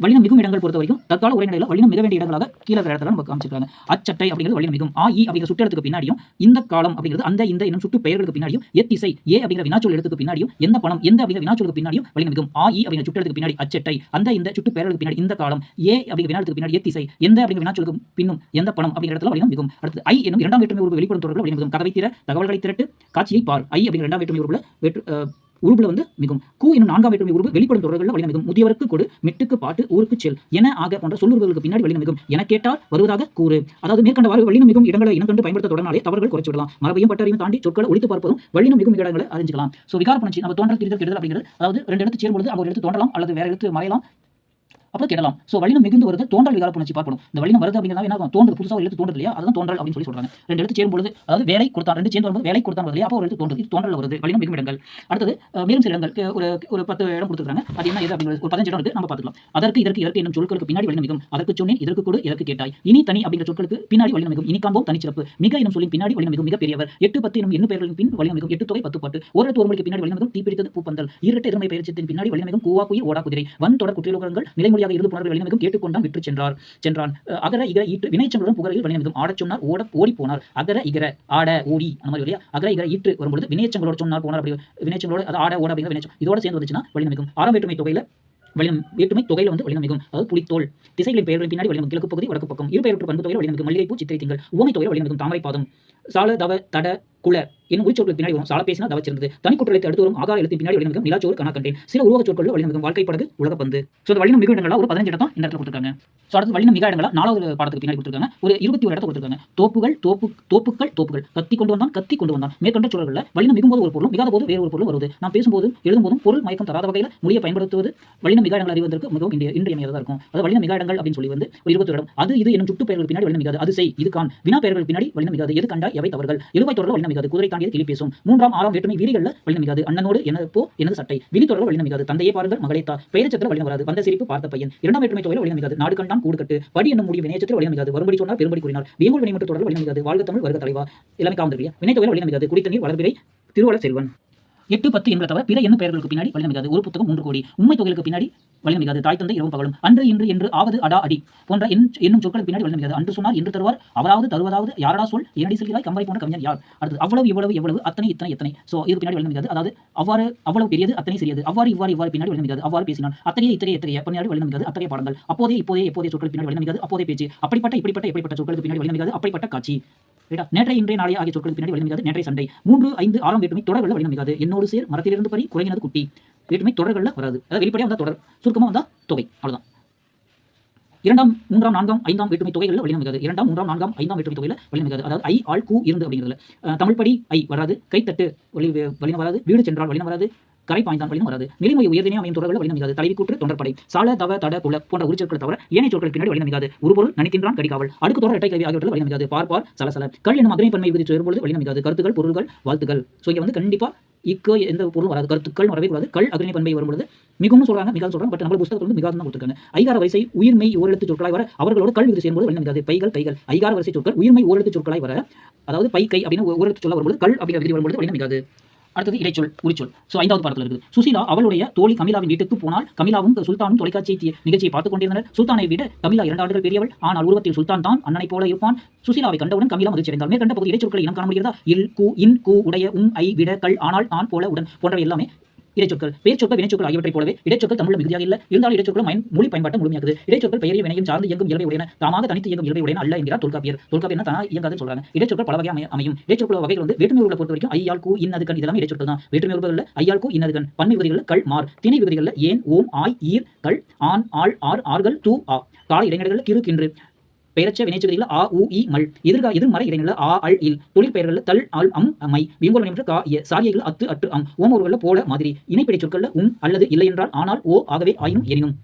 வலினம் மிகும் இடங்கள் பொறுத்த வரைக்கும் தற்கால உரைநடையில் வலினம் மிக வேண்டிய இடங்களாக கீழே இடத்துல நமக்கு காமிச்சிருக்காங்க. அச்சட்டை அப்படிங்கிறது வலினம் மிகும். ஆ இ அப்படிங்கிற சுட்டெழுத்துக்கு பின்னாடியும் இந்த காலம் அப்படிங்கிறது அந்த இந்த என்னும் சுட்டு பெயர்களுக்கு பின்னாடியும் எத்திசை ஏ அப்படிங்கிற வினாச்சொல் எழுத்துக்கு பின்னாடியும் எந்த பணம் எந்த அப்படிங்கிற வினாச்சொலுக்கு பின்னாடியும் வலினம் மிகும். ஆ இ அப்படிங்கிற சுட்டெழுத்துக்கு பின்னாடி அச்சட்டை அந்த இந்த சுட்டு பெயர்களுக்கு பின்னாடி இந்த காலம் ஏ அப்படிங்கிற வினாச்சொலுக்கு பின்னாடி எத்திசை எந்த அப்படிங்கிற வினாச்சொலுக்கு பின்னும் எந்த பணம் அப்படிங்கிற இடத்துல வலினம் மிகும். அடுத்து ஐ என்னும் இரண்டாம் வேற்றுமை உறுப்பு வெளிப்படும் தொடர்கள் வலினம் மிகும். கதவை திற தகவல்களை திரட்டு காட்சியை பார். ஐ அப்படிங்கிற இரண்டாம் வேற்றுமை உருவுல உருபுல வந்து மிகும் கூ என்னும் நான்காம் வேற்றுமை உருவு வெளிப்படும் தொடர்களில் வழினம் மிகும் முதியவருக்கு கொடு மெட்டுக்கு பாட்டு ஊருக்கு செல். என ஆக போன்ற சொல்லுறவுகளுக்கு பின்னாடி வழினம் மிகும் என கேட்டால் வருவதாக கூறு. அதாவது மேற்கண்டவாறு வழினம் மிகும் இடங்களை இனம் கண்டு பயன்படுத்த தொடர்னாலே தவறுகள் குறைச்சு விடலாம். மரபையும் பட்டறையும் தாண்டி சொற்களை ஒழித்து பார்ப்பதும் வழினம் மிகும் இடங்களை அறிஞ்சிக்கலாம். ஸோ விகார புணர்ச்சி நம்ம தோன்றல் திரிதல் கெடுதல் அப்படிங்கிறது அதாவது ரெண்டு இடத்து சேரும்பொழுது அங்க எடுத்து தோன்றலாம் அல்லது வேற எடுத்து மறையலாம். அப்புறம் கெடலாம். ஸோ வலினம் மிகுந்து வருது தோன்றல் விகார புணர்ச்சி பார்க்கணும் இந்த வலினம் வருது அப்படிங்கிறதா என்ன தோன்றது புதுசாக ஒரு எழுத்து தோன்றது இல்லையா? அதான் தோன்றல் அப்படின்னு சொல்லி சொல்றாங்க. ரெண்டு எழுத்து சேரும்போது அதாவது வேலை கொடுத்தா ரெண்டு சேர்ந்து வரும்போது வேலை கொடுத்தா வருது இல்லையா? அப்போ ஒரு எழுத்து தோன்றது தோன்றல் வருது வலினம் மிகும் இடங்கள். அடுத்தது மேலும் சில இடங்கள் ஒரு ஒரு பத்து இடம் கொடுத்துருக்காங்க அது என்ன எது அப்படிங்கிறது ஒரு பதினஞ்சு இடம் இருக்கு. நம்ம பார்த்துக்கலாம். அதற்கு இதற்கு இதற்கு என்னும் சொற்களுக்கு பின்னாடி வலினம் மிகும். அதற்கு சொன்னேன் இதற்கு கூட இதற்கு கேட்டாய். இனி தனி அப்படிங்கிற சொற்களுக்கு பின்னாடி வலினம் மிகும். இனி காண்போம் தனிச்சிறப்பு மிக என்னும் சொல்லின் பின்னாடி வலினம் மிகும். மிக பெரியவர் எட்டு பத்து என்னும் எண்ணு பெயர்களின் பின் வலினம் மிகும். எட்டு தொகை பத்து பாட்டு. ஒரு எழுத்து ஒரு மொழிக்கு பின்னாடி வலினம் மிகும். தீப்பிடித்தது பூப்பந்தல். இரட்டை எதிர்மை பயிற்சியத்தின் பின்னாடி வலினம் மிகும். கூவா குயில் ஓடா குதிரை. வன் தொடர் குற்றியலோகங்கள் நிலைமொழியாக இருந்து புணர்வு வழினம் கேட்டுக்கொண்டான் விற்று சென்றார். சென்றான். அகர இகர ஈட்டு வினைச்சங்களுடன் புகழில் வழினம் ஆடச் சொன்னார் ஓட ஓடி போனார். அகர இகர ஆட ஓடி அந்த மாதிரி இல்லையா? அகர இகர ஈட்டு வரும்பொழுது வினைச்சங்களோட சொன்னார் போனார் அப்படி. வினைச்சங்களோட அது ஆட ஓட அப்படிங்கிற வினைச்சம் இதோட சேர்ந்து வந்துச்சுன்னா வழினம் மிகும் ஆறாம் வேற்றுமை தொகையில வலினம் வேற்றுமை தொகையில் வந்து வலினம் அதாவது புலித்தோல். திசைகளின் பெயர்களின் பின்னாடி வலினம் கிழக்கு பகுதி வடக்கு பக்கம். இரு பெயர்ப்பு பண்பு தொகையில் வலினம் மல்லிகைப்பூ சித்திரை திங்கள். உவமை தொகையில் வலினம் தாமரை பாதம். சால தவ தட குல. என்னும் உரிச்சொற்களுக்கு பின்னாடி வரும். சால பேசினா தவ சிறந்தது தனி குற்றத்தை அடுத்து வரும். ஆகார எழுத்து பின்னாடி வழிநமிகம் நிலாச்சோறு கணா கண்டேன். சில உருவக சொற்கள் வழிநமிகம் வாழ்க்கை படகு உலக பந்து. ஸோ அந்த வழிநம் மிக இடங்களா ஒரு பதினஞ்சு இடம் இந்த இடத்துல கொடுத்துருக்காங்க. ஸோ அடுத்து வழிநம் மிக இடங்களா நாலாவது பாடத்துக்கு பின்னாடி கொடுத்துருக்காங்க. ஒரு இருபத்தி ஒரு இடத்த கொடுத்துருக்காங்க. தோப்புகள் தோப்பு தோப்புகள் தோப்புகள். கத்தி கொண்டு வந்தான் கத்தி கொண்டு வந்தான். மேற்கொண்ட சொல்களில் வழிநம் மிகும்போது ஒரு பொருளும் மிகாத போது வேறு ஒரு பொருளும் வருது. நாம் பேசும்போது எழுதும்போதும் பொருள் மயக்கம் தராத வகையில் மொழியை பயன்படுத்துவது வழிநம் மிக இடங்கள் அறிவதற்கு மிகவும் இன்றைய இன்றியமையாக இருக்கும். அது வழிநம் மிக இடங்கள் அப்படின்னு சொல்லி வந்து ஒரு இருபத்தி இடம். அது இது என்னும் சுட்டு பெயர்கள் பின்னாடி வழிநம் மிகாது. அது செய் இது கான் வினா பெயர்கள் பின்னாடி வழிநம் மிகாது. எது கண்டாய்? எவை தவறுகள். எழுவாய் தொடர்கள் வழிநம் குதிரை தாண்டியது கிளி பேசும். மூன்றாம் ஆறாம் வேற்றுமை வீரிகள் வழிநம் அண்ணனோடு எனது போ எனது சட்டை. விழி தொடர்கள் வழிநம் மிகாது. தந்தையே பாருங்கள் மகளை தா. பெயரச்சத்திர வழிநம் வராது. வந்த சிரிப்பு பார்த்த பையன். இரண்டாம் வேற்றுமை தொகையில் வழிநம் நாடு கண்டான் கூடு கட்டு. படி என்னும் முடிவு வினையச்சத்தில் வழிநம் வரும்படி சொன்னால் பெரும்படி கூறினார். வேங்கூர் வினைமட்டு தொடர்கள் வழிநம் வாழ்க தமிழ் வருக தலைவா. இளமை காவல் வினை தொகையில் வழிநம் குடித்தண்ணீர் வளர்பிறை திருவள செல்வன். எட்டு பத்து என்ற தவிர பிற என்ன பெயர்களுக்கு பின்னாடி வழி ஒரு புத்தகம் மூன்று கோடி. உண்மை தொகைகளுக்கு பின்னாடி வழி தாய் தந்தை இரவும் பகலும். அன்று இன்று என்று ஆவது அடா அடி போன்ற என்னும் சொற்களுக்கு பின்னாடி வழி அன்று சொன்னார் என்று தருவார் அவராவது தருவதாவது யாரடா சொல் என்னடி செல்கிறாய் கம்பரை போன்ற கவிஞர் யார்? அடுத்து அவ்வளவு இவ்வளவு எவ்வளவு அத்தனை இத்தனை எத்தனை. ஸோ இதுக்கு பின்னாடி வழி அதாவது அவ்வாறு அவ்வளவு பெரியது அத்தனை சிறியது. அவ்வாறு இவ்வாறு இவ்வாறு பின்னாடி வழி அவ்வாறு பேசினான் அத்தகைய இத்தகைய இத்தகைய பின்னாடி வழி அத்தகைய பாடங்கள். அப்போதே இப்போதே எப்போதே சொற்கள் பின்னாடி வழி அப்போதே பேச்சு. அப்படிப்பட்ட இப்படிப்பட்ட இப்படிப்பட்ட சொற்களுக்கு பின்னாடி வழி அப்படிப்பட்ட காட்சி. நேற்றை இன்றைய நாளை ஆகிய சொற்களுக்கு பின்னாடி வழி நேற்றை சண்டை. மூன்று ஐந்து ஆறாம் வேற்றுமை தொடர்பில் வழி என்னோடு சேர் மரத்திலிருந்து பறி குறையினது குட்டி. வேற்றுமை தொடர்களில் வராது. அதாவது வெளிப்படையாக வந்தால் தொடர் சுருக்கமாக வந்தால் தொகை. அவ்வளோதான் இரண்டாம் மூன்றாம் நான்காம் ஐந்தாம் வேற்றுமை தொகைகளில் வழி இரண்டாம் மூன்றாம் நான்காம் ஐந்தாம் வேற்றுமை தொகையில் வழி அதாவது ஐ ஆள் கூ இருந்து அப்படிங்கிறதுல. அஹ், தமிழ் படி ஐ வராது. கைத்தட்டு வழி வழின வராது. வீடு சென்றால் வழின வராது. கரை பாய்ந்தான் வழின வராது. நிலைமை உயர்தினே அமையும் தொடர்கள் வழின தலைவி கூற்று தொண்டற்படை சால தவ தட குல போன்ற உரிச்சொற்கள் தவிர ஏனைய சொற்கள் பின்னாடி வழின மிகாது ஒரு பொருள் நனிக்கின்றான் கடிக்காவல் அடுக்கு தொடர் இரட்டை கல்வி ஆகியவற்றில் வழின மிகாது பார் பார் சலசல. கல் என்னும் அக்னி பன்மை விதிச்சு வரும்பொழுது வழின கருத்துக்கள் பொருள்கள் வாழ்த்துக்கள். ஸோ இங்கே வந்து கண்டிப்பாக இக்கு எந்த பொருளும் வராது. கருத்துக்கள் வரவே கூடாது. கல் அக்னி பண்பை வரும்பொழுது மிகவும் சொல்றாங்க மிகவும் சொல்றாங்க. பட் நம்ம புத்தகத்தில் வந்து மிகவும் தான் கொடுத்துருக்காங்க. ஐகார வரிசை உயிர்மை ஓரெழுத்து சொற்களாய் வர அவர்களோட கல் விதி சேரும்போது வழி மிகாது. பைகள் கைகள். ஐகார வரிசை சொற்கள் உயிர்மை ஓரெழுத்து சொற்களாய் வர அதாவது பை கை அப்படின்னு ஓரெழுத்து சொல்ல வரும்போது கல் அப்படின்னு வரும்போது வழி மிகாது. அடுத்தது இடைச்சொல் உரிச்சொல் ஸோ ஐந்தாவது பாடத்தில் இருக்குது. சுசீலா அவளுடைய தோழி கமிலாவின் வீட்டுக்கு போனால் கமிலாவும் சுல்தானும் தொலைக்காட்சி நிகழ்ச்சியை பார்த்துக் கொண்டிருந்தனர். சுல்தானை விட கமிலா இரண்டு ஆண்டுகள் பெரியவள். ஆனால் உருவத்தில் சுல்தான் தான் அண்ணனை போல இருப்பான். சுசீலாவை கண்டவுடன் கமிலா மகிழ்ச்சி அடைந்தார் மேற்கண்ட பகுதி இடைச்சொற்களை இனம் காண முடிகிறதா? இல் கு இன் கு உடைய உம் ஐ விட கல் ஆனால் ஆண் போல உடன் போன்றவை எல்லாமே இடைச்சொற்கள். பெயர் சொற்கள் வினைச்சொற்கள் ஆகியவற்றை போலவே இடைச்சொற்கள் தமிழ் மிகுதியாக இல்லை. இருந்தாலும் இடைச்சொற்களும் மயன் மொழி பயன்பாட்டை முழுமையாக்குது. இடைச்சொற்கள் பெயரிய வினையும் சார்ந்து இயங்கும் இயல்பை உடையன தாமாக தனித்து இயங்கும் இயல்பை உடையன அல்ல என்கிறார் தொல்காப்பியர். தொல்காப்பியர் தானா இயங்காதுன்னு சொல்றாங்க. இடைச்சொற்கள் பல வகையாக அமையும். இடைச்சொற்கள் வகைகள் வந்து வேற்றுமை உள்ள பொறுத்த வரைக்கும் ஐயால் கூ இன்னது கண் இதெல்லாம் இடைச்சொற்கள் தான். வேற்றுமை உறுப்புகளில் ஐயால் கூ இன்னது கண். பன்மை விகுதிகளில் கல் மார். திணை விகுதிகளில் ஏன் ஓம் ஆய் ஈர் கல் ஆண் ஆள் ஆர் ஆர்கள் தூ ஆ. கால இடைநிலைகள் கிரு கின்று. பெயரச்ச வினைச்சதில் ஆ உ இ மல். எதிர்கா எதிர்மறை இடைநிலை ஆ அல் இல். தொழில் பெயர்களில் தல் அல் அம் மை வியங்கோல் என்று கா எ. சாரியைகள் அத்து அட்டு அம். ஓமொருகளில் போல மாதிரி. இணைப்பிடை சொற்களில் உம் அல்லது இல்லை என்றால் ஆனால் ஓ ஆகவே ஆயினும் எனினும்.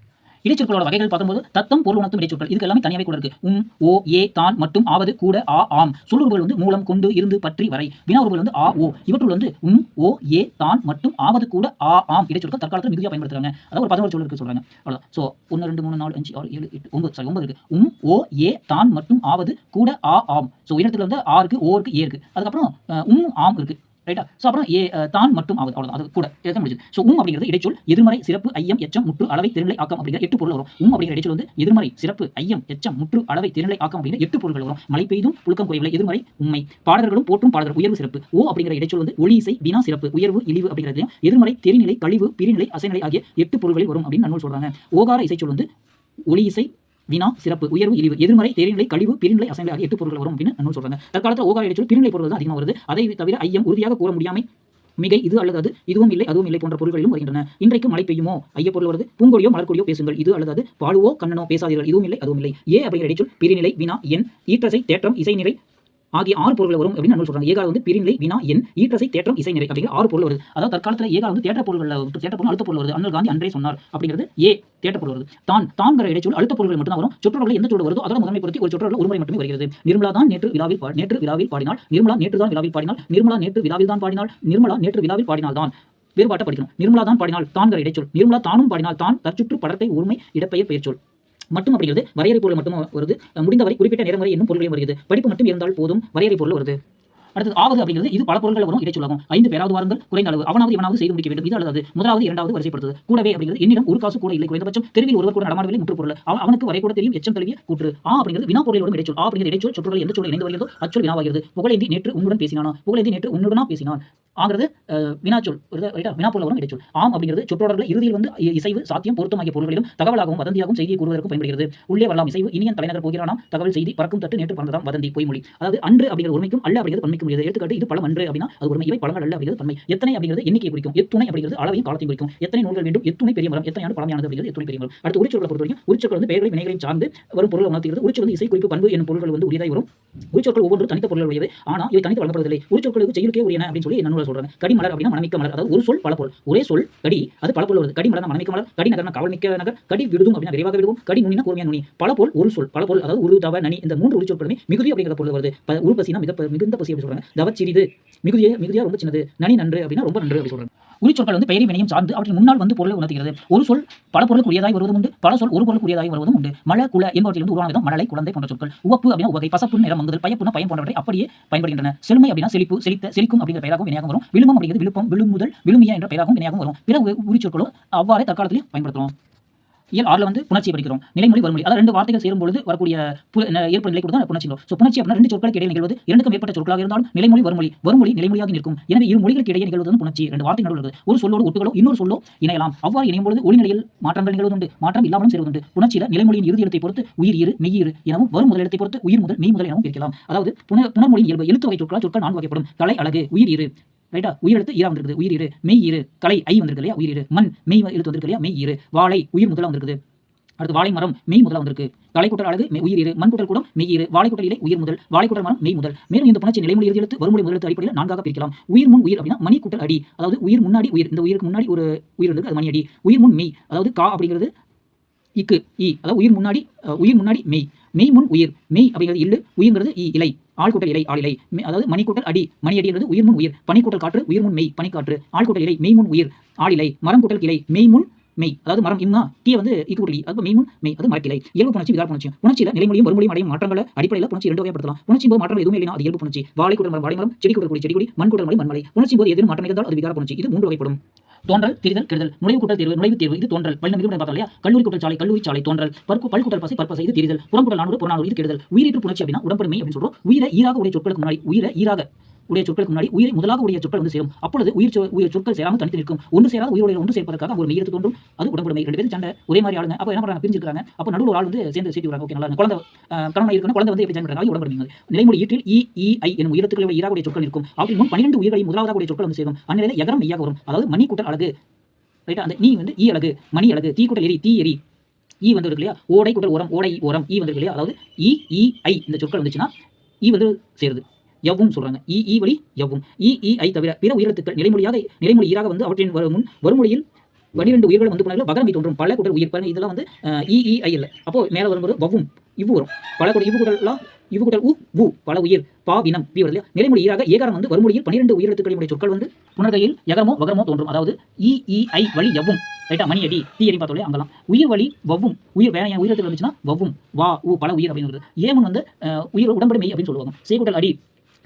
இடைச்சொற்களோட வகைகள் பார்க்கும்போது தத்தம் பொருள் உணர்த்தும் இடைச்சொற்கள். இதுக்கு எல்லாமே தனியாவே கூட இருக்கு. உம் ஓ ஏ தான் மட்டும் ஆவது கூட ஆ ஆம். சொல்லுறுகள் வந்து மூலம் கொண்டு இருந்து பற்றி வரை. வினாவுறுகள் வந்து ஆ ஓ. இவற்றுள் வந்து உம் ஓ ஏ தான் மட்டும் ஆவது கூட ஆ ஆம் இடைச்சொற்கள் தற்காலத்தில் மிகுதியாக பயன்படுத்துறாங்க. அதாவது ஒரு பதினோரு சொல் இருக்கு சொல்றாங்க. அவ்வளவுதான். ஸோ ஒன்று ரெண்டு மூணு நாலு அஞ்சு ஆறு ஏழு எட்டு ஒன்பது சாரி ஒன்பது இருக்கு. உம் ஓ ஏ தான் மட்டும் ஆவது கூட ஆ ஆம். ஸோ இடத்துல வந்து ஆ இருக்கு ஓ இருக்கு ஏ இருக்கு. அதுக்கப்புறம் உம் ஆம் இருக்கு. ரைட்டா ஸோ அப்புறம் ஏ தான் மட்டும் ஆகுது. அவ்வளோதான் அது கூட. எழுத முடிஞ்சது. ஸோ உம் அப்படிங்கிறது இடைச்சொல் எதிர்மறை சிறப்பு ஐயம் எச்சம் முற்று அளவை திருநிலை ஆக்கம் அப்படிங்கிற எட்டு பொருள் வரும். உம் அப்படிங்கிற இடைச்சொல் வந்து எதிர்மறை சிறப்பு ஐயம் எச்சம் முற்று அளவை திருநிலை ஆக்கம் அப்படிங்கிற எட்டு பொருள்கள் வரும். மழை பெய்தும் புழுக்கம் குறைவில்லை எதிர்மறை உண்மை. பாடல்களும் போற்றும் பாடல்கள் உயர்வு சிறப்பு. ஓ அப்படிங்கிற இடைச்சொல் வந்து ஒளி இசை வினா சிறப்பு உயர்வு இழிவு அப்படிங்கிறதையும் எதிர்மறை தெரிநிலை கழிவு பிரிநிலை அசைநிலை ஆகிய எட்டு பொருள்களில் வரும் அப்படின்னு நன்னூல் சொல்றாங்க. ஓகார இசைச்சொல் வந்து ஒளி இசை வினா சிறப்பு உயர்வு இழிவு எதிர்மறை தேரிநிலை கழிவு பிரிநிலை அசைநிலை ஆகிய எட்டு பொருட்கள் வரும் அப்படின்னு நன்னூல் சொல்றாங்க. தற்காலத்தில் ஓகார இடைச்சொல் பிரிநிலை பொருள் தான் அதிகமாக வருது. அதை தவிர ஐயம் உறுதியாக கூற முடியாமை மிகை இது அல்லது அது இதுவும் இல்லை அதுவும் இல்லை போன்ற பொருள்களிலும் வருகின்றன. இன்றைக்கு மழை பெய்யுமோ? ஐயப்பொருள் பொருள் வருது. பூங்கொடியோ மலர்கொடியோ பேசுங்கள். இது அல்லது அது. பாலுவோ கண்ணனோ பேசாதீர்கள். இதுவும் இல்லை அதுவும் இல்லை. ஏ அப்படிங்கிற இடைச்சொல் பிரிநிலை வினா எண் ஈற்றசை தேற்றம் இசைநிலை ஆகிய ஆறு பொருள் வரும் அப்படின்னு நம்ம சொல்றாங்க. ஏகால வந்து பிரிநிலை வினா என் ஈற்றசை தேற்றம் இசை நிறை அப்படிங்கிற ஆறு பொருள் வருது. அதாவது தற்காலத்தில் ஏகால வந்து தேற்ற பொருள்கள் தேற்ற பொருள் அழுத்த பொருள் வருது. அண்ணல் காந்தி அன்றே சொன்னார் அப்படிங்கிறது ஏ தேற்ற பொருள் வருது. தான் தான்கிற இடைச்சொல் அழுத்த பொருள்கள் மட்டும் தான் வரும். சொற்றொடர்கள் எந்த சொல் வருதோ அதோட முதன்மை பொருத்தி ஒரு சொற்றொடர் ஒரு முறை மட்டுமே வருகிறது. நிர்மலா தான் நேற்று விழாவில் நேற்று விழாவில் பாடினால் நிர்மலா நேற்று தான் விழாவில் பாடினாள். நிர்மலா நேற்று விழாவில் தான் பாடினாள். நிர்மலா நேற்று விழாவில் பாடினால் தான். வேறுபாட்டை படிக்கணும். நிர்மலா தான் பாடினாள் தான்கிற இடைச்சொல். நிர்மலா தானும் பாடினால் தான் தற்சுற்று படத்தை உரிமை இடப்பெயர் பெயர்ச்சொல். மட்டும் அப்படிங்கிறது வரையறை பொருள் மட்டும் வருது? முடிந்தவரை குறிப்பிட்ட நேரம் வரை என்னும் பொருளையும் வருகிறது. படிப்பு மட்டும் இருந்தால் போதும் வரையறை பொருள் வருது. அடுத்தது ஆவது அப்படிங்கிறது இது பல பொருள்கள் வரும் இடைச்சொல்லாகும். ஐந்து பேராவது வாரங்கள் குறைந்த அளவு. அவனாவது இவனாவது செய்து முடிக்க வேண்டும். இது அல்லது முதலாவது இரண்டாவது வரிசைப்படுத்துது கூடவே அப்படிங்கிறது என்னிடம் ஒரு காசு கூட இல்லை. குறைந்தபட்சம் தெருவில் ஒருவர் கூட நடமாடவில்லை. முற்று பொருள். அவ- அவனுக்கு வரை கூட தெரியும் எச்சம் தழுவிய கூற்று. ஆ அப்படிங்கிறது வினா பொருளோடும் இடைச்சொல். ஆ அப்படிங்கிற இடைச்சொல். சொற்கள் எந்த சொல் இணைந்து வருகிறதோ அச்சொல் வினாவாகிறது. புகழேந்தி நேற்று உன்னுடன் பேசினானா? புகழேந்தி நேற்று உன்னுடனா பேசினான். ஆகிறது வினாச்சொல். ரைட்டா? வினா பொருள் வரும் இடைச்சொல். ஆம் அப்படிங்கிறது சொற்றொடர்கள் இறுதியில் வந்து இசைவு சாத்தியம் பொருத்தமாகிய பொருள்களிலும் தகவலாகவும் வதந்தியாகவும் செய்தியை கூறுவதற்கும் பயன்படுகிறது. உள்ளே வரலாம். இசைவு இனியன் தலைநகர் போகிறானாம் தகவல் செய்தி பறக்கும் தட்டு நேற்று பறந்ததாம் வதந்தி பொய்மொழி. அதாவது அன்று அப்படிங்கிற உரிமைக்கும் அல்ல அப்படிங்கிறது பன்மைக்கும் முடியாது எடுத்துக்காட்டு இது பழம் அன்று அப்படின்னா அது ஒருமை இவை பழங்கள் அல்ல அப்படிங்கிறது தன்மை எத்தனை அப்படிங்கிறது எண்ணிக்கை குறிக்கும். எத்துணை அப்படிங்கிறது அளவையும் காலத்தையும் குறிக்கும். எத்தனை நூல்கள் வேண்டும்? எத்துணை பெரிய மரம். எத்தனை ஆண்டு பழமையானது அப்படிங்கிறது எத்துணை பெரிய மரம். அடுத்து உரிச்சொற்களை பொறுத்த வரைக்கும் உரிச்சொற்கள் வந்து பெயர்களை வினைகளையும் சார்ந்து வரும் பொருள் உணர்த்துகிறது. உரிச்சொல் வந்து இசை குறிப்பு பண்பு என்னும் பொருள்கள் வந்து உரியதாய் வரும். உரிச்சொற்கள் ஒவ்வொன்றும் தனித்த பொருள் உடையது ஆனால் இவை தனித்து வழங்கப்படுவதில்லை உரிச்சொற்களுக்கு செயலுக்கே உரியன அப்படின்னு சொல்லி என்ன சொல்றாங்க. கடிமலர் அப்படின்னா மனமிக்க மலர். அதாவது ஒரு சொல் பல பொருள் ஒரே சொல் கடி. அது பல பொருள் வருது. கடி மலர் மனமிக்க மலர். கடி நகரம் காவல் மிக்க நகர். கடி விடுதும் அப்படின்னா விரைவாக விடுவோம். கடி நுனினா கூர்மையான நுனி. பல பொருள் ஒரு சொல் பல பொருள் அதாவது உரு தவ நனி இந்த மூன்று உரிச்சொற்களுமே மிகுதி அப்படிங்கிற பொருள் வருது. ப- மிக மிகுந்த பசி அப்படி சொல்றாங்க தவ சிறிது. மிகுதியே மிகுதியா ரொம்ப சின்னது. நனி நன்று அப்படின்னா ரொம்ப நன்று அப்படி சொல்றாங்க உரிச்சொற்கள் வந்து பெயரை வினையும் சார்ந்து அவற்றின் முன்னால் வந்து பொருளை உணர்த்துகிறது. ஒரு சொல் பல பொருளுக்குரியதாய் வருவதும் உண்டு. பல சொல் ஒரு பொருளுக்குரியதாய் வருவதும் உண்டு. மழை குல என்பவற்றிலிருந்து உருவானதும் மழலை குழந்தை போன்ற சொற்கள். உவப்பு அப்படின்னா உவகை பசப்பு நிறம் மங்குதல் பயப்புன பயன் போன்றவற்றை அப்படியே பயன்படுகின்றன. செழுமை அப்படின்னா செழிப்பு செழித்த செழிக்கும் அப்படிங்கிற பெயராகவும் வினையாகவும் வரும். விழுமம் அப்படிங்கிறது விழுப்பம் விழுமுதல் விழுமியா என்ற பெயராகவும் வினையாகவும் வரும். பிற உ- உரிச்சொற்களும் அவ்வாறே தற்காலத்திலையும் பயன்படுத்துறோம் இயல் ஆறுல வந்து புணர்ச்சி படிக்கிறோம். நிலைமொழி வறுமொழி. அதாவது ரெண்டு வார்த்தைகள் சேரும் பொழுது வரக்கூடிய பு- ஏற்படும் நிலை கூட தான் புணர்ச்சி ஸோ புணர்ச்சி அப்படின்னா ரெண்டு சொற்களுக்கு இடையே நிகழ்வது இரண்டுக்கும் மேற்பட்ட சொற்களாக இருந்தாலும் நிலைமொழி வறுமொழி. வறுமொழி நிலைமொழியாக நிற்கும். எனவே இரு மொழிகளுக்கு இடையே நிகழ்வது வந்து புணர்ச்சி. ரெண்டு வார்த்தை நடுவில் ஒரு சொல்லோடு ஒட்டுகளோ இன்னொரு சொல்லோ இணையலாம். அவ்வாறு இணையும் பொழுது ஒளிநிலையில் மாற்றங்கள் நிகழ்வதுண்டு. மாற்றம் இல்லாமலும் சேருவதுண்டு. புணர்ச்சியில நிலைமொழியின் இறுதி இடத்தை பொறுத்து உயிர் இரு மெய் இரு எனவும் வரும் முதல் இடத்தை பொறுத்து உயிர் முதல் மெய் முதல் எனவும் பிரிக்கலாம். அதாவது புன புனர்மொழியின் இயல்பு எழுத்து வகை சொற்களால் சொற்கள் நான்கு வகைப்படும். கலை அழகு உயிர் இரு. ரைட்டா உயிரெழுத்து ஈரா வந்திருக்குது. உயிர் ஈரு மெய் இரு கலை ஐ வந்திருக்கு இல்லையா? உயிர் மண் மெய் எழுத்து வந்திருக்கு இல்லையா? மெய் இரு வாழை உயிர் முதலா வந்திருக்குது. அடுத்து வாழை மரம் மெய் முதலாக வந்திருக்கு. கலைக்குட்டல் அழகு மெய் உயிர் இரு மண் குட்டல் கூடம் மெய் இரு வாழைக்குட்டல் இலை உயிர் முதல். வாழைக்குட்டல் மரம் மெய் முதல். மேலும் இந்த புணர்ச்சி நிலைமொழி இறுதி எழுத்து வறுமொழி முதலெழுத்து அடிப்படையில் நான்காக பிரிக்கலாம். உயிர் முன் உயிர் அப்படின்னா மணி குட்டல் அடி. அதாவது உயிர் முன்னாடி உயிர். இந்த உயிருக்கு முன்னாடி ஒரு உயிர் இருக்கு அது மணி அடி. உயிர் முன் மெய். அதாவது கா அப்படிங்கிறது இக்கு இ. அதாவது உயிர் முன்னாடி உயிர் முன்னாடி மெய். மெய் முன் உயிர். மெய் அப்படிங்கிறது இல்லு. உயிர்ங்கிறது இ இலை. ஆள்கூட்டல் இலை ஆளிலை அதாவது அதாவது மணிக்கூட்டல் அடி மணி அடிங்கிறது உயிர் முன் உயிர் பனிக்கூட்டல் காற்று உயிர் முன் மெய் பனிக்காற்று ஆள்கூட்டல் இலை மெய் முன் உயிர் ஆளிலை மரம் கூட்டல் கிளை மெய் முன் மெய். அதாவது மரம் இம்னா டீ வந்து ஈக்குவலி அது மெய் முன் மெய். அது மரக்கிளை. இயல்பு புணர்ச்சி விகார புணர்ச்சி. புணர்ச்சியில் நிலைமொழியும் மறுமொழியும் அடையும் மாற்றங்களை அடிப்படையில் புணர்ச்சி ரெண்டு வகைப்படுத்தலாம். புணர்ச்சி போது மாற்றம் எதுவுமே இல்லைனா அது இயல்பு புணர்ச்சி. வாழை கூட்டல் மரம் வாழை மரம் செடி கூட்டல் கொடி செடி கொடி மண் கூட்டல் மலை மண்மலை. புணர்ச்சி போது எதுவும் மாற்றம் இருந்தால் அது விகார புணர்ச்சி. இது மூன்று வகைப்படும். தோன்றல் தெரிதல் கெடுதல். நுழைவு கூட்டல் தேர்வு நுழைவு தேர்வு இது தோன்றல். பள்ளி நிறுவனம் பார்த்தா இல்லையா? கல்லூரி கூட்டல் சாலை கல்லூரி சாலை தோன்றல். பருக்கு பல்குட்டல் பசை பற்பசை இது தெரிதல். புறங்குட்டல் நானூறு புறநானூறு இது கெடுதல். உயிரிட்டு புணர்ச்சி அப்படின்னா உடம்படுமை அப்படின்னு சொல்றோம். உயிரை ஈராக உடைய சொற்களுக்கு முன்னாடி உயிரை ஈராக உடைய சொற்களுக்கு முன்னாடி உயிரை முதலாக உடைய சொற்கள் வந்து சேரும். அப்பொழுது உயிர் உயிர் சொற்கள் சேராமல் தனித்து நிற்கும். ஒன்று சேராத உயிரோட ஒன்று சேர்ப்பதற்காக ஒரு மெய்யெழுத்து தோன்றும் அது உடம்புடைமை. ரெண்டு பேரும் சண்டை. ஒரே மாதிரி ஆளுங்க. அப்போ என்ன பண்றாங்க? பிரிஞ்சிருக்காங்க அப்போ நடுவில் ஆள் வந்து சேர்ந்து சேர்த்து விடுறாங்க. ஓகே நல்லா குழந்தை கணவன் இருக்கணும் குழந்தை வந்து எப்படி ஜாயின் பண்றாங்க? உடம்புடைமை நிலைமொழி ஈட்டில் இ இ ஐ எனும் உயிரத்துக்களை ஈராக சொற்கள் இருக்கும். அவற்றின் முன் பன்னிரண்டு உயிர்களை முதலாவதாக உடைய சொற்கள் வந்து சேரும். அந்நிலையில் எகரம் மெய்யாக வரும். அதாவது மணி கூட்டல் அழகு ரைட்டா அந்த நீ வந்து ஈ அழகு மணி அழகு தீ கூட்டல் எரி தீ எரி. ஈ வந்து இல்லையா? ஓடை கூட்டல் உரம் ஓடை உரம் ஈ வந்து இல்லையா? அதாவது இ இ ஐ இந்த சொற்கள் வந்துச்சுன்னா ஈ வந்து சேருது. எவ்வும் சொல்றாங்க. இ ஈ வழி எவ்வும் இ இ ஐ தவிர பிற உயிரெழுத்துக்கள் நிலைமொழியாக நிலைமொழி ஈராக வந்து அவற்றின் வரும் முன் வருமொழியில் பன்னிரெண்டு உயிர்கள் வந்து போனாலும் பகரமை தோன்றும் பல குடல் உயிர். பாருங்க இதெல்லாம் வந்து அஹ், ஐ இல்லை. அப்போ மேலே வரும்போது வவ்வும் இவ்வு வரும். பல குடல் இவ்வு குடல்லாம் இவ்வு குடல் உ வு பல உயிர் பா வினம் பி வருது நிலைமொழி ஈராக ஏகாரம் வந்து வருமொழியில் பன்னிரெண்டு உயிரெழுத்துக்களின் சொற்கள் வந்து புனர்கையில் எகரமோ வகரமோ தோன்றும். அதாவது இஇஐ ஐ வழி எவ்வும் ரைட்டா? மணி அடி தீ அடி பார்த்தோம் அங்கெல்லாம். உயிர் வழி வவ்வும். உயிர் வேற உயிரத்தில் இருந்துச்சுன்னா வவ்வும். வா உ பல உயிர் அப்படின்னு வருது ஏமன் வந்து உயிர் உடம்படி மெய் அப்படின்னு சொல்லுவாங்க. சேகுட்டல் அடி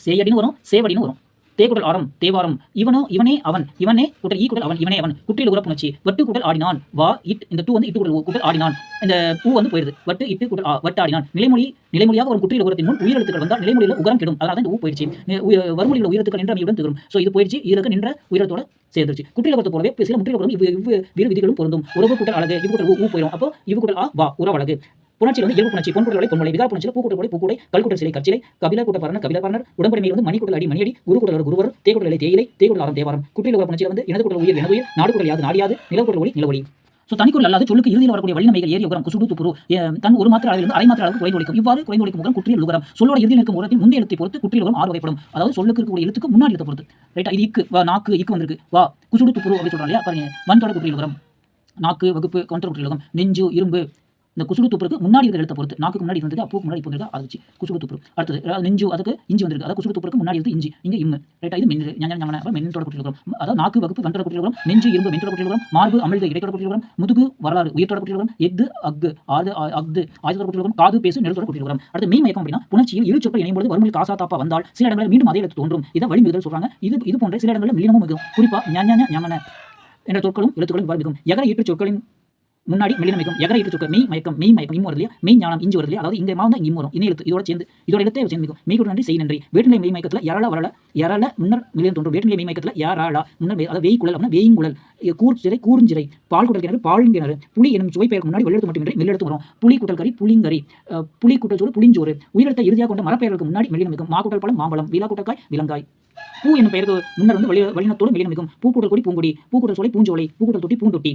சேயடின்னு வரும் சேவடின்னு வரும். தேகுடல் ஆரம் தேவாரம். இவனோ இவனே அவன். இவனே குட்டல் ஈ குடல் அவன். இவனே அவன். குட்டியில் உறப்புணர்ச்சி வட்டு குடல் ஆடினான். வா இட் இந்த டூ வந்து இட்டு குடல் குடல் ஆடினான். இந்த பூ வந்து போயிருது. வட்டு இட்டு குடல் வட்டு ஆடினான். நிலைமொழி நிலைமொழியாக ஒரு குற்றியில் உரத்தின் முன் உயிரெழுத்துக்கள் வந்தால் நிலைமொழியில் உரம் கெடும். அதனால தான் இந்த ஊ போயிடுச்சு. நி- உய- வறுமொழியில் உயிரெழுத்துக்கள் நின்ற அமையுடன் திகழும் ஸோ இது போயிடுச்சு. இதற்கு நின்ற உயிரத்தோட சேர்ந்துருச்சு. குற்றியில் உரத்து போலவே சில முற்றில் உரம் இவ்வு இவ்வு விதிகளும் பொருந்தும். உறவு குட்டல் அழகு இவ்வு குட்டல் ஊ, போயிடும் அப்போ இவ்வு குட்டல் ஆ வா உறவழகு புணர்ச்சியில் வந்து இயல்பு புணர்ச்சி பொன்புடலை பொன்மலை விகா புணர்ச்சியில் பூக்கூட்டல் கொடை பூக்கூடை கல்குட்டல் சிலை கற்சிலை கபில கூட்ட பரண கபில பரணர் உடம்படி வந்து மணிக்குடல் அடி மணியடி குரு குடல் குருவர் தேகுடலை தேயிலை தேகுடல் ஆரம் தேவாரம். குற்றியில் புணர்ச்சியில் வந்து இனது குடல் உயிர் எனதுயிர் நாடு குடல் யாது நாடியாது நிலவுக்குடல் ஒளி நிலவொளி ஸோ தனிக்குள் அல்லாத சொல்லுக்கு இறுதியில் வரக்கூடிய வழிநமைகள் ஏரிய உரம் குசுடு துப்புரு தன் ஒரு மாத்திர அளவிலிருந்து அரை மாத்திர அளவு குறைந்து ஒழிக்கும். இவ்வாறு குறைந்து ஒழிக்கும் முகம் குற்றியல் உகரம். சொல்லோட இறுதியில் இருக்கும் உரத்தில் முந்தைய எழுத்தை பொறுத்து குற்றியல் உகரம் ஆறு வகைப்படும். அதாவது சொல்லுக்கு இருக்கக்கூடிய எழுத்துக்கு முன்னாடி எழுத்தை பொறுத்து. ரைட்டா இது இக்கு வா நாக்கு இக்கு வந்திருக்கு. வா குசுடு துப்புரு அப்படின்னு சொல்றாங்க இல்லையா? பாருங்க. வன்தோட குற்றியல் உகரம். நாக்கு வகுப்பு கவுண்டர் குற்றியல் உரம் நெஞ்சு இரும்பு இந்த குசுடு துப்புருக்கு முன்னாடி இருக்கிற எழுத்தை பொறுத்து நாக்கு முன்னாடி இருந்தது அப்புக்கு முன்னாடி இப்போ அதை வச்சு குசுடு துப்புரு அடுத்தது அதாவது நெஞ்சு அதுக்கு இஞ்சி வந்திருக்கு. அதாவது குசுடு துப்புருக்கு முன்னாடி இருந்து இஞ்சி. இங்கே இம்மு. ரைட்டா இது மென்று ஞான ஞான அப்போ மென்னோட குட்டிருக்கிறோம் அதாவது நாக்கு வகுப்பு வண்டோட குட்டிருக்கிறோம் நெஞ்சு இரும்பு மென்றோட குட்டிருக்கிறோம் மார்பு அமிழ்த இடைத்தோட குட்டிருக்கிறோம் முதுகு வரலாறு உயிர்த்தோட குட்டிருக்கிறோம் எஃகு அக்கு ஆது அக்து அஃது ஆயுதத்தோட குட்டிருக்கிறோம் காது பேசு நெருத்தோட குட்டிருக்கிறோம் அடுத்து மீன் மயக்கம் அப்படின்னா புணர்ச்சியில் இரு சொற்கள் இணையும் பொழுது வரும்போது காசா தாப்பா வந்தால் சில இடங்களில் மீண்டும் அதே இடத்து தோன்றும். இதை வழிமுதல் சொல்றாங்க. இது இது போன்ற சில இடங்களில் மீனமும் மிகும் குறிப்பாக ஞான ஞான என்ற சொற்களும் எழுத்துக்களும் வரும் மிகும். எகர ஈட்டு சொற்களின் முன்னாடி மெல்லின மயக்கம் எகர ஈட்டு சொற்கள் மெய் மயக்கம் மெய் மயக்கம் இம்மு இல்லையா? மெய் ஞானம் இஞ்சி வருது அதாவது இங்கே மாவந்த இம்மு வரும் இணை எழுத்து இதோட சேர்ந்து இதோட எழுத்தே சேர்ந்து மிகும் மெய் நன்றி செய் நன்றி. வேற்றுநிலை மெய் மயக்கத்தில் யாரால வரல யாரால முன்னர் மில்லியன் தோன்றும். வேற்றுநிலை மெய் மயக்கத்தில் யாராலா முன்னர் அதாவது வெய் குழல் அப்படின்னா வேயுங்குழல் கூர்ச்சிறை கூர்ஞ்சிறை. பால் குடல் கிணறு பால்கிணறு புலி எனும் சுவை பெயருக்கு முன்னாடி வெள்ளெழுத்து மட்டுமின்றி மெல்லெழுத்து வரும். புலி குட்டல் கறி புளிங்கறி அஹ், புலி குட்டல் சோறு புளிஞ்சோறு உயிரெழுத்தை இறுதியாக கொண்ட மரப்பெயர்களுக்கு முன்னாடி மெல்லின மிகும் மா குட்டல் பழம் மாம்பழம். விழா குட்டக்காய் விலங்காய். பூ என்னும் பெயருக்கு முன்னர் வந்து வழி வழிநத்தோடு மெல்லின மிகும் பூக்கூட்டல் கொடி பூங்கொடி. பூக்கூட்டல் சோலை பூஞ்சோலை. பூக்கூட்டல் தொட்டி பூந்தொட்டி.